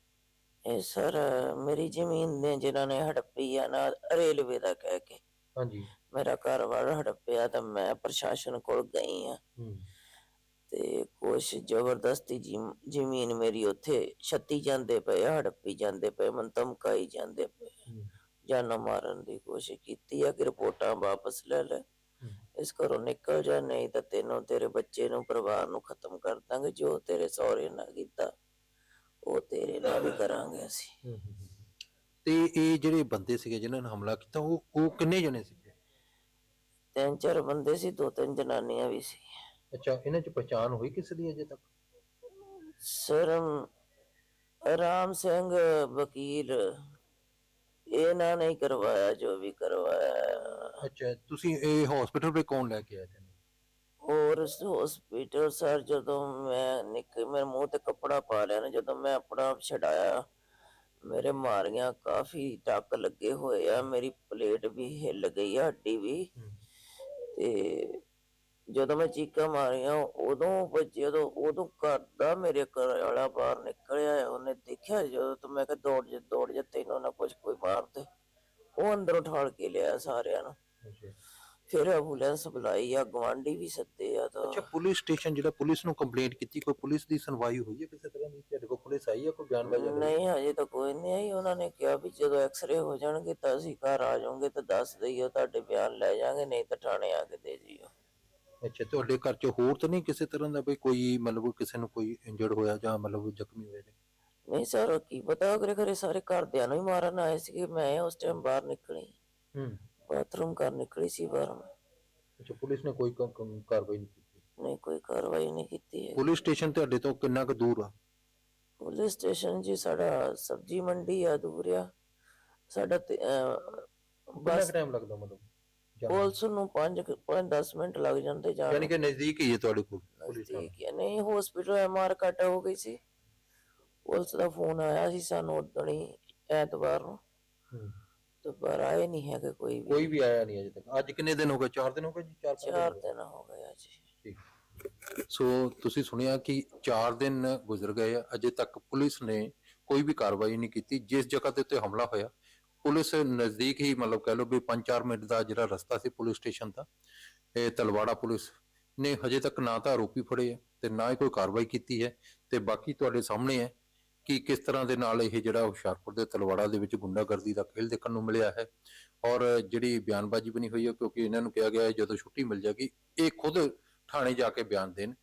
ਇਹ ਸਰ ਮੇਰੀ ਜ਼ਮੀਨ ਨੇ ਜਿਨ੍ਹਾਂ ਨੇ ਹੜੱਪੀ ਆ ਨਾ ਰੇਲਵੇ ਦਾ ਕਹਿ ਕੇ। ਹਾਂਜੀ। ਮੇਰਾ ਘਰ ਵਾਲਾ ਹੜੱਪਿਆ ਤਾਂ ਮੈਂ ਪ੍ਰਸ਼ਾਸਨ ਕੋਲ ਗਈ ਆ। ਹੂੰ। ਤੇ ਕੁਛ ਜ਼ਬਰਦਸਤੀ ਜ਼ਮ- ਜ਼ਮੀਨ ਮੇਰੀ ਉੱਥੇ ਛੱਤੀ ਜਾਂਦੇ ਪਏ ਆ, ਹੜੱਪੀ ਜਾਂਦੇ ਪਏ ਮਨ ਧਮਕਾਈ ਜਾਂਦੇ ਪਏ। ਹੂੰ, ਜਾਨ ਮਾਰਨ ਦੀ ਕੋਸ਼ਿਸ਼ ਕੀਤੀ ਆ ਕਿ ਰਿਪੋਰਟਾਂ ਵਾਪਸ ਲੈ ਲੈ। ਹੂੰ। ਇਸ ਘਰੋਂ ਨਿਕਲ ਜਾ ਨਹੀਂ ਤਾਂ ਤੈਨੂੰ ਤੇਰੇ ਬੱਚੇ ਨੂੰ ਪਰਿਵਾਰ ਨੂੰ ਖਤਮ ਕਰ ਦਾਂਗੇ ਜੋ ਤੇਰੇ ਸਹੁਰੇ ਨਾਲ ਕੀਤਾ ਉਹ ਤੇਰੇ ਨਾਲ ਵੀ ਕਰਾਂਗੇ ਅਸੀਂ। ਹੂੰ, ਹੂੰ, ਹੂੰ। ਤੇ ਇਹ ਜਿਹੜੇ ਬੰਦੇ ਸੀਗੇ ਜਿਨ੍ਹਾਂ ਨੇ ਹਮਲਾ ਕੀਤਾ ਉਹ ਉਹ ਕਿੰਨੇ ਜਣੇ ਸੀਗੇ? ਤਿੰਨ ਚਾਰ ਬੰਦੇ ਸੀ ਦੋ ਤਿੰਨ ਜਨਾਨੀਆਂ ਵੀ ਸੀ। ਅੱਛਾ ਇਹਨਾਂ 'ਚ ਪਛਾਣ ਹੋਈ ਕਿਸੇ ਦੀ ਅਜੇ ਤੱਕ? ਸਰਮ ਰਾਮ ਸਿੰਘ ਵਕੀਲ ਇਹਨਾਂ ਨੇ ਹੀ ਕਰਵਾਇਆ ਜੋ ਵੀ ਕਰਵਾਇਆ। ਅੱਛਾ ਤੁਸੀਂ ਇਹ ਹਸਪੀਟਲ 'ਤੇ ਕੌਣ ਲੈ ਕੇ ਆਏ ਸੀ? ਹੋਰ ਹਸਪੀਟਲ ਸਰ ਜਦੋਂ ਮੈਂ ਨਿਕ ਮੇਰੇ ਮੂੰਹ ਤੇ ਕੱਪੜਾ ਪਾ ਲਿਆ ਨਾ ਜਦੋਂ ਮੈਂ ਆਪਣਾ ਆਪ ਛਡਾਇਆ ਮੇਰੇ ਮਾਰੀਆਂ ਕਾਫੀ ਟੱਕ ਲੱਗੇ ਹੋਏ ਆ ਮੇਰੀ ਪਲੇਟ ਵੀ ਹਿੱਲ ਗਈ ਆ ਹੱਡੀ ਵੀ। ਤੇ ਜਦੋਂ ਮੈਂ ਚੀਕਾਂ ਮਾਰੀਆਂ ਉਦੋਂ ਬ- ਜਦੋਂ ਉਦੋਂ ਘਰ ਦਾ ਮੇਰੇ ਘਰ ਵਾਲਾ ਬਾਹਰ ਨਿਕਲਿਆ ਉਹਨੇ ਦੇਖਿਆ ਜਦੋਂ ਤਾਂ ਮੈਂ ਕਿਹਾ ਦੌੜ ਜਾ ਦੌੜ ਜਾ ਤੈਨੂੰ ਨਾ ਕੁਝ ਕੋਈ ਮਾਰ ਦੇ। ਉਹ ਅੰਦਰੋਂ ਠਾਲ ਕੇ ਲਿਆ ਸਾਰਿਆਂ ਨੂੰ। ਫਿਰ ਐਂਬੂਲੈਂਸ ਬੁਲਾਈ ਆ ਗਵਾਂਢੀ ਵੀ ਸੱਦੇ ਆ ਤਾਂ। ਅੱਛਾ ਪੁਲਿਸ ਸਟੇਸ਼ਨ ਜਿਹੜਾ ਪੁਲਿਸ ਨੂੰ ਕੰਪਲੇਂਟ ਕੀਤੀ ਕੋਈ ਪੁਲਿਸ ਦੀ ਸੁਣਵਾਈ ਹੋਈ ਹੈ ਕਿਸੇ ਤਰ੍ਹਾਂ ਦੀ? ਤੁਹਾਡੇ ਕੋਲ ਪੁਲਿਸ ਆਈ ਹੈ ਕੋਈ ਬਿਆਨ ਵਜਾ ਨਹੀਂ ਹਜੇ ਤਾਂ ਕੋਈ ਨਹੀਂ ਆਈ। ਉਹਨਾਂ ਨੇ ਕਿਹਾ ਵੀ ਜਦੋਂ ਐਕਸ-ਰੇ ਹੋ ਜਾਣਗੇ ਤਾਂ ਅਸੀਂ ਘਰ ਆ ਜਾਵਾਂਗੇ ਤਾਂ ਦੱਸ ਦਈਓ ਤੁਹਾਡੇ ਬਿਆਨ ਲੈ ਜਾਾਂਗੇ ਨਹੀਂ ਤਾਂ ਥਾਣੇ ਆ ਕੇ ਦੇ ਜਿਓ। ਅੱਛਾ ਤੁਹਾਡੇ ਘਰ 'ਚ ਹੋਰ ਤਾਂ ਨਹੀਂ ਕਿਸੇ ਤਰ੍ਹਾਂ ਦਾ ਵੀ ਕੋਈ ਮਤਲਬ ਕਿਸੇ ਨੂੰ ਕੋਈ ਇੰਜਰਡ ਹੋਇਆ ਜਾਂ ਮਤਲਬ ਜ਼ਖਮੀ ਹੋਏ ਨੇ ਨਹੀਂ ਸਰ ਕੀ ਪਤਾ ਅਗਰੇ ਘਰੇ ਸਾਰੇ ਘਰਦਿਆਂ ਨੂੰ ਹੀ ਮਾਰਨ ਆਏ ਸੀਗੇ ਮੈਂ ਉਸ ਟਾਈਮ ਬਾਹਰ ਨਿਕਲੀ। ਹੂੰ। ਬਾਥਰੂਮ ਕਰ ਨਿਕਲੀ ਸੀ ਬਾਹਰ ਮੈਂ। ਅੱਛਾ ਪੁਲਿਸ ਨੇ ਕੋਈ ਕਾਰਵਾਈ ਨਹੀਂ ਕੀਤੀ? ਨਹੀਂ ਕੋਈ ਕਾਰਵਾਈ ਨਹੀਂ ਕੀਤੀ ਹੈ ਪੁਲਿਸ ਸਟੇਸ਼ਨ ਤੁਹਾਡੇ ਤੋਂ ਕਿੰਨਾ ਕੁ ਦੂਰ ਆ? ਪੁਲਿਸ ਸਟੇਸ਼ਨ ਜੀ ਸਾਡਾ ਸਬਜੀ ਮੰਡੀ ਆ ਦੂਰ ਆ। ਸਾਡਾ ਤੇ, ਅਹ, ਕਿੰਨਾ ਬਸ ਟਾਈਮ ਲੱਗਦਾ ਮਤਲਬ? ਪੁਲਿਸ ਨੂੰ 5 5 10 ਮਿੰਟ ਲੱਗ ਜਾਂਦੇ ਜਾਣ। ਯਾਨੀ ਕਿ ਨਜ਼ਦੀਕ ਹੀ ਹੈ ਤੁਹਾਡੇ ਕੋਲ ਪੁਲਿਸ ਹੀ ਆ। ਨਹੀਂ ਹਸਪੀਟਲ ਐਮਆਰ ਕੱਟ ਹੋ ਗਈ ਸੀ। ਪੁਲਿਸ ਦਾ ਫੋਨ ਆਇਆ ਸੀ ਸਾਨੂੰ ਉਦਣ ਹੀ ਐਤਵਾਰ ਨੂੰ। ਹੂੰ। ਤੇ ਪਰ ਆਏ ਨਹੀਂ ਹੈਗੇ ਕੋਈ ਵੀ। ਕੋਈ ਵੀ ਆਇਆ ਨਹੀਂ ਅਜੇ ਤੱਕ। ਅੱਜ ਕਿੰਨੇ ਦਿਨ ਹੋ ਗਏ? 4 ਦਿਨ ਹੋ ਗਏ ਜੀ? 4 ਚਾਰ ਦਿਨ ਹੋ ਗਏ ਆ ਜੀ ਠੀਕ। ਸੋ ਤੁਸੀਂ ਸੁਣਿਆ ਕਿ 4 ਦਿਨ ਗੁਜ਼ਰ ਗਏ ਆ। ਅਜੇ ਤੱਕ ਪੁਲਿਸ ਨੇ ਕੋਈ ਵੀ ਕਾਰਵਾਈ ਨਹੀਂ ਕੀਤੀ। ਜਿਸ ਜਗ੍ਹਾ ਦੇ ਉੱਤੇ ਹਮਲਾ ਹੋਇਆ ਪੁਲਿਸ ਨਜ਼ਦੀਕ ਹੀ ਮਤਲਬ ਕਹਿ ਲਓ ਵੀ 5-4 ਮਿੰਟ ਦਾ ਜਿਹੜਾ ਰਸਤਾ ਸੀ ਪੁਲਿਸ ਸਟੇਸ਼ਨ ਦਾ, ਇਹ ਤਲਵਾੜਾ ਪੁਲਿਸ ਨੇ ਹਜੇ ਤੱਕ ਨਾ ਤਾਂ ਆਰੋਪੀ ਫੜੇ ਆ ਤੇ ਨਾ ਹੀ ਕੋਈ ਕਾਰਵਾਈ ਕੀਤੀ ਹੈ ਤੇ ਬਾਕੀ ਤੁਹਾਡੇ ਸਾਹਮਣੇ ਹੈ ਕਿ ਕਿਸ ਤਰ੍ਹਾਂ ਦੇ ਨਾਲ ਇਹ ਜਿਹੜਾ ਹੁਸ਼ਿਆਰਪੁਰ ਦੇ ਤਲਵਾੜਾ ਦੇ ਵਿੱਚ ਗੁੰਡਾਗਰਦੀ ਦਾ ਖੇਲ ਦੇਖਣ ਨੂੰ ਮਿਲਿਆ ਹੈ ਔਰ ਜਿਹੜੀ ਬਿਆਨਬਾਜ਼ੀ ਬਣੀ ਹੋਈ ਹੈ ਕਿਉਂਕਿ ਇਹਨਾਂ ਨੂੰ ਕਿਹਾ ਗਿਆ ਹੈ ਜਦੋਂ ਛੁੱਟੀ ਮਿਲ ਜਾਏਗੀ, ਇਹ ਖੁਦ ਥਾਣੇ ਜਾ ਕੇ ਬਿਆਨ ਦੇਣ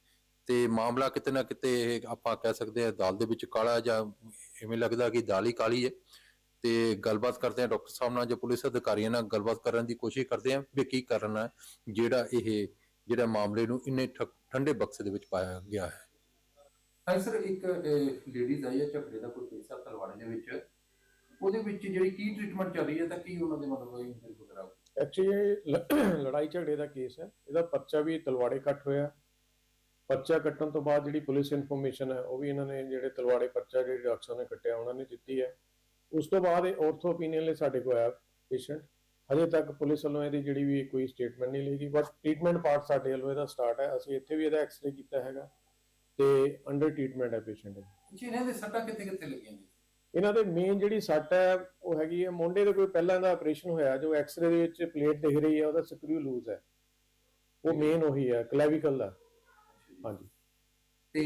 ਤੇ ਮਾਮਲਾ ਕਿਤੇ ਨਾ ਕਿਤੇ ਇਹ ਆਪਾਂ ਕਹਿ ਸਕਦੇ ਹਾਂ ਦਾਲ ਦੇ ਵਿੱਚ ਕਾਲਾ ਜਾਂ ਐਵੇਂ ਲੱਗਦਾ ਕਿ ਦਾਲ ਹੀ ਕਾਲੀ ਹੈ। ਤੇ ਗੱਲਬਾਤ ਕਰਦੇ ਹਾਂ ਡਾਕਟਰ ਸਾਹਿਬ ਨਾਲ ਜਾਂ ਪੁਲਿਸ ਅਧਿਕਾਰੀਆਂ ਨਾਲ ਗੱਲਬਾਤ ਕਰਨ ਦੀ ਕੋਸ਼ਿਸ਼ ਕਰਦੇ ਹਾਂ ਵੀ ਕੀ ਕਾਰਨ ਹੈ ਜਿਹੜਾ ਇਹ ਜਿਹੜਾ ਮਾਮਲੇ ਨੂੰ ਇੰਨੇ ਠੰਡੇ ਬਕਸੇ ਦੇ ਵਿੱਚ ਪਾਇਆ ਗਿਆ ਹੈ। ਹਾਂ ਸਰ ਇੱਕ ਲੇਡੀਜ਼ ਆਈ ਹੈ ਝਗੜੇ ਦਾ ਕੋਈ ਕੇਸ ਆ ਤਲਵਾੜੇ ਦੇ ਵਿੱਚ। ਉਹਦੇ ਵਿੱਚ ਜਿਹੜੀ ਕੀ ਟ੍ਰੀਟਮੈਂਟ ਚੱਲ ਰਹੀ ਹੈ ਤਾਂ ਕੀ ਉਹਨਾਂ ਦੇ ਮਤਲਬ ਇੰਜਰੀ ਵਗੈਰਾ ਐਕਚੁਅਲੀ ਲੜਾਈ ਝਗੜੇ ਦਾ ਕੇਸ ਹੈ। ਇਹਦਾ ਪਰਚਾ ਵੀ ਤਲਵਾੜੇ ਕੱਟ ਹੋਇਆ ਪਰਚਾ ਕੱਟਣ ਤੋਂ ਬਾਅਦ ਜਿਹੜੀ ਪੁਲਿਸ ਇਨਫੋਰਮੇਸ਼ਨ ਹੈ ਉਹ ਵੀ ਇਹਨਾਂ ਨੇ ਜਿਹੜੇ ਤਲਵਾੜੇ ਪਰਚਾ ਜਿਹੜੇ ਡਾਕਟਰ ਨੇ ਕੱਟਿਆ ਉਹਨਾਂ ਨੇ ਦਿੱਤੀ ਹੈ। ਉਸ ਤੋਂ ਬਾਅਦ ਇਹ ਆਰਥੋ ਓਪੀਨੀਅਨ ਲਈ ਸਾਡੇ ਕੋਲ ਆਇਆ ਪੇਸ਼ੈਂਟ ਹਜੇ ਤੱਕ ਪੁਲਿਸ ਵੱਲੋਂ ਇਹਦੀ ਜਿਹੜੀ ਵੀ ਕੋਈ ਸਟੇਟਮੈਂਟ ਨਹੀਂ ਲਈ ਗਈ ਬਟ ਟ੍ਰੀਟਮੈਂਟ ਪਾਰਟ ਸਾਡੇ ਵੱਲੋਂ ਇਹਦਾ ਸਟਾਰਟ ਹੈ। ਅਸੀਂ ਇੱਥੇ ਵੀ ਇਹਦਾ ਐਕਸਰੇ ਕੀਤਾ ਹੈਗਾ ਤੇ ਅੰਡਰ ਟ੍ਰੀਟਮੈਂਟ ਹੈ ਪੇਸ਼ੈਂਟ ਜੀ ਇਹਨਾਂ ਦੇ ਸੱਟਾਂ ਕਿੱਥੇ ਕਿੱਥੇ ਲੱਗੀਆਂ ਜੀ? ਇਹਨਾਂ ਦੇ ਮੇਨ ਜਿਹੜੀ ਸੱਟ ਹੈ ਉਹ ਹੈਗੀ ਹੈ ਮੁੰਡੇ ਦੇ ਕੋਈ ਪਹਿਲਾਂ ਦਾ ਆਪਰੇਸ਼ਨ ਹੋਇਆ ਜੋ ਐਕਸਰੇ ਦੇ ਵਿੱਚ ਪਲੇਟ ਦਿਖ ਰਹੀ ਹੈ ਉਹਦਾ ਸਕਰੂ ਲੂਜ਼ ਹੈ। ਉਹ ਮੇਨ ਉਹੀ ਹੈ ਕਲੈਵੀਕਲ ਦਾ। ਹਾਂਜੀ। ਤੇ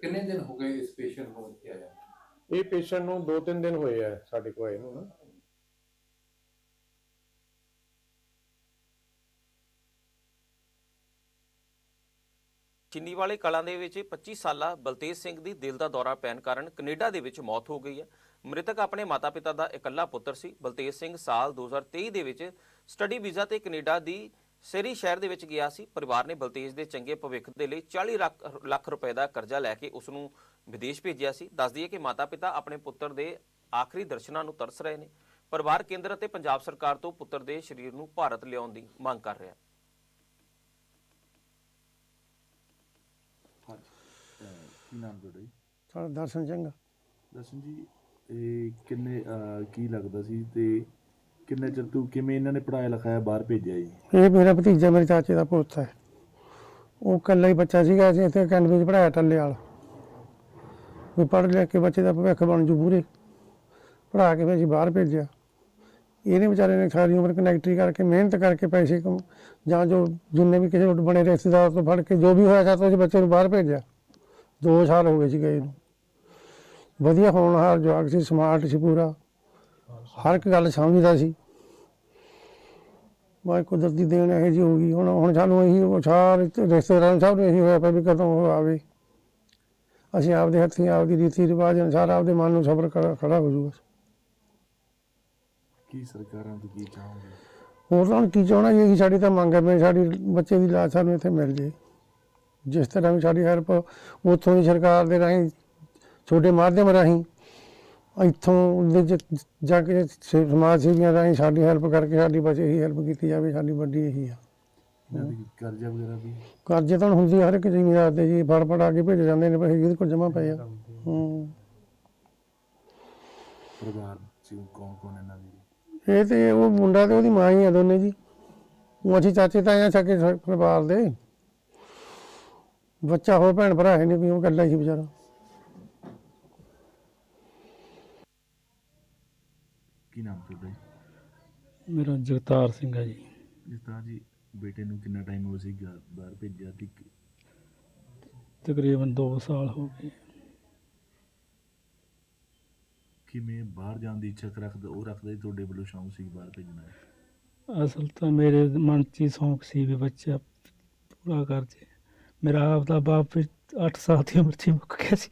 ਕਿੰਨੇ ਦਿਨ ਹੋ ਗਏ ਇਸ ਪੇਸ਼ੈਂਟ ਨੂੰ ਇੱਥੇ ਆਇਆ ਇਹ ਪੇਸ਼ੈਂਟ ਨੂੰ 2-3 ਦਿਨ ਹੋਏ ਆ ਸਾਡੇ ਕੋਲ ਆਏ ਨੂੰ ਨਾ। ਚਿੰਨੀਵਾਲੇ ਕਲਾਂ ਦੇ ਵਿੱਚ 25 ਸਾਲਾ ਬਲਤੇਜ ਸਿੰਘ ਦੀ ਦਿਲ ਦਾ ਦੌਰਾ ਪੈਣ ਕਾਰਨ ਕੈਨੇਡਾ ਦੇ ਵਿੱਚ ਮੌਤ ਹੋ ਗਈ ਹੈ। ਮ੍ਰਿਤਕ ਆਪਣੇ ਮਾਤਾ-ਪਿਤਾ ਦਾ ਇਕੱਲਾ ਪੁੱਤਰ ਸੀ। ਬਲਤੇਜ ਸਿੰਘ ਸਾਲ 2023 ਦੇ ਵਿੱਚ ਸਟੱਡੀ ਵੀਜ਼ਾ ਤੇ ਕੈਨੇਡਾ ਦੀ ਸੇਰੀ ਸ਼ਹਿਰ ਦੇ ਵਿੱਚ ਗਿਆ ਸੀ। ਪਰਿਵਾਰ ਨੇ ਬਲਤੇਜ ਦੇ ਚੰਗੇ ਭਵਿੱਖ ਦੇ ਲਈ 40 ਲੱਖ ਲੱਖ ਰੁਪਏ ਦਾ ਕਰਜ਼ਾ ਲੈ ਕੇ ਉਸ ਨੂੰ ਵਿਦੇਸ਼ ਭੇਜਿਆ ਸੀ। ਦੱਸ ਦਈਏ ਕਿ ਮਾਤਾ-ਪਿਤਾ ਆਪਣੇ ਪੁੱਤਰ ਦੇ ਆਖਰੀ ਦਰਸ਼ਨਾਂ ਨੂੰ ਤਰਸ ਰਹੇ ਨੇ। ਪਰਿਵਾਰ ਕੇਂਦਰ ਅਤੇ ਪੰਜਾਬ ਸਰਕਾਰ ਤੋਂ ਪੁੱਤਰ ਦੇ ਸਰੀਰ ਨੂੰ ਭਾਰਤ ਲਿਆਉਣ ਦੀ ਮੰਗ ਕਰ ਰਿਹਾ ਹੈ। ਕੀ ਨਾਮ ਤੁਹਾਡਾ ਜੀ? ਸਾਡਾ ਦਰਸ਼ਨ ਸਿੰਘ ਦਰਸ਼ਨ ਜੀ ਇਹ ਕਿੰਨੇ ਅਹ, ਕੀ ਲੱਗਦਾ ਸੀ ਤੇ ਕਿੰਨੇ ਚਿਰ ਤੋਂ ਕਿਵੇਂ ਇਹਨਾਂ ਨੇ ਪੜਾਇਆ ਲਿਖਾਇਆ ਬਾਹਰ ਭੇਜਿਆ ਜੀ? ਇਹ ਮੇਰਾ ਭਤੀਜਾ ਮੇਰੇ ਚਾਚੇ ਦਾ ਪੁੱਤ ਹੈ। ਉਹ ਇਕੱਲਾ ਹੀ ਬੱਚਾ ਸੀਗਾ ਅਸੀਂ ਇੱਥੇ ਅਕੈਡਮੀ 'ਚ ਪੜਾਇਆ ਟੱਲੇ ਵਾਲ। ਵੀ ਪੜ੍ਹ ਲਿਖ ਕੇ ਬੱਚੇ ਦਾ ਭਵਿੱਖ ਬਣ ਜੂ ਪੂਰੇ? ਪੜ੍ਹਾ ਕੇ ਫਿਰ ਅਸੀਂ ਬਾਹਰ ਭੇਜਿਆ। ਇਹਨੇ ਵਿਚਾਰੇ ਨੇ ਸਾਰੀ ਉਮਰ ਕਨੈਕਟਰੀ ਕਰਕੇ ਮਿਹਨਤ ਕਰਕੇ ਪੈਸੇ ਕਮ, ਜਾਂ ਜੋ ਜਿੰਨੇ ਵੀ ਕਿਸੇ ਬਣੇ ਰਿਸ਼ਤੇਦਾਰ ਤੋਂ ਫੜ ਕੇ ਜੋ ਵੀ ਹੋਇਆ ਸਾਤੋਂ ਅਸੀਂ ਬੱਚੇ ਨੂੰ ਬਾਹਰ ਭੇਜਿਆ। 2 ਸਾਲ ਹੋ ਗਏ ਸੀ ਗਏ ਨੂੰ ਵਧੀਆ ਹੋਣਹਾਰ ਜਵਾਕ ਸੀ ਸਮਾਰਟ ਸੀ ਪੂਰਾ। ਹਰ ਇੱਕ ਗੱਲ ਸਮਝਦਾ ਸੀ। ਮੈਂ ਕੁਦਰਤੀ ਦੇਣ ਇਹ ਜੀ ਹੋ ਗਈ। ਹੁਣ ਹੁਣ ਸਾਨੂੰ ਇਹੀ ਉਹ ਸਾਰੇ ਰਿਸ਼ਤੇਦਾਰਾਂ ਸਭ ਨੂੰ ਇਹੀ ਹੋਇਆ ਪਿਆ ਵੀ ਕਦੋਂ ਉਹ ਆਵੇ। ਅਸੀਂ ਆਪਦੇ ਹੱਥੀਂ ਆਪਦੀ ਰੀਤੀ ਰਿਵਾਜ ਅਨੁਸਾਰ ਆਪਦੇ ਮਨ ਨੂੰ ਸਬਰ ਖੜਾ ਹੋ ਜੂਗਾ ਕੀ ਸਰਕਾਰਾਂ ਤੋਂ ਕੀ ਚਾਹੋਗੇ? ਹੋਰ ਤਾਂ ਕੀ ਚਾਹਣਾ ਇਹੀ ਸਾਡੀ ਤਾਂ ਮੰਗ ਹੈ ਵੀ ਸਾਡੀ ਬੱਚੇ ਦੀ ਲਾਸ਼ ਸਾਨੂੰ ਇੱਥੇ ਮਿਲ ਜੇ ਜਿਸ ਤਰ੍ਹਾਂ ਵੀ ਸਾਡੀ ਹੈਲਪ ਉੱਥੋਂ ਦੀ ਸਰਕਾਰ ਦੇ ਰਾਹੀਂ ਛੋਟੇ ਮਾਧਿਅਮ ਰਾਹੀਂ ਇੱਥੋਂ ਦੇ ਜ- ਕੇ ਸਮਾਜ ਸੇਵੀਆਂ ਰਾਹੀਂ ਸਾਡੀ ਹੈਲਪ ਕਰਕੇ ਸਾਡੀ ਬੱਚੇ ਹੀ ਹੈਲਪ ਕੀਤੀ ਜਾਵੇ ਸਾਡੀ ਵੱਡੀ ਇਹੀ ਆ। ਇਹਨਾਂ ਦੇ ਕਰਜ਼ਾ ਵਗੈਰਾ ਵੀ? ਕਰਜ਼ੇ ਤਾਂ ਹੁੰਦੀ ਹਰ ਇੱਕ ਜ਼ਿਮੀਦਾਰ ਦੇ ਜੀ ਫੜ ਫੜ ਆ ਕੇ ਭੇਜ ਜਾਂਦੇ ਨੇ ਪੈਸੇ ਜਿਹਦੇ ਕੋਲ ਜਮਾ ਪਏ ਆ। ਹੂੰ। ਪਰਿਵਾਰ ਚ ਕੌਣ ਕੌਣ ਇਹਨਾਂ ਦੀ? ਇਹ ਤੇ ਉਹ ਮੁੰਡਾ ਤੇ ਉਹਦੀ ਮਾਂ ਹੀ ਆ ਦੋਨੇ ਜੀ। ਉਹ ਅਸੀਂ ਚਾਚੇ ਤਾਇਆ ਸਕੇ ਪਰਿਵਾਰ ਦੇ। ਬੱਚਾ ਹੋਰ ਭੈਣ ਭਰਾ ਹੈ ਨਹੀਂ ਕੋਈ ਉਹ ਇਕੱਲਾ ਹੀ ਸੀ ਵਿਚਾਰਾ। ਕੀ ਨਾਮ ਤੁਹਾਡਾ ਜੀ? ਮੇਰਾ ਜਗਤਾਰ ਸਿੰਘ ਹੈ ਜੀ। ਜਿਸਤਾ ਜੀ ਬੇਟੇ ਨੂੰ ਕਿੰਨਾ ਟਾਈਮ ਹੋ ਸੀ ਗਾ- ਬਾਹਰ ਭੇਜਿਆ ਤੇ ਤਕਰੀਬਨ 2 ਸਾਲ ਹੋ ਗਏ। ਕਿਵੇਂ ਬਾਹਰ ਜਾਣ ਦੀ ਇੱਛਾ ਰੱਖਦਾ ਉਹ ਰੱਖਦਾ ਜੀ ਤੁਹਾਡੇ ਵੱਲੋਂ ਸ਼ੌਂਕ ਸੀ ਬਾਹਰ ਭੇਜਣਾ? ਹੈ ਅਸਲ ਤਾਂ ਮੇਰੇ ਮਨ 'ਚ ਹੀ ਸ਼ੌਂਕ ਸੀ ਵੀ ਬੱਚਾ ਪੂਰਾ ਕਰ ਜੇ। ਮੇਰਾ ਆਪ ਦਾ ਬਾਪ ਵੀ 8 ਸਾਲ ਦੀ ਉਮਰ 'ਚ ਹੀ ਮੁੱਕ ਗਿਆ ਸੀ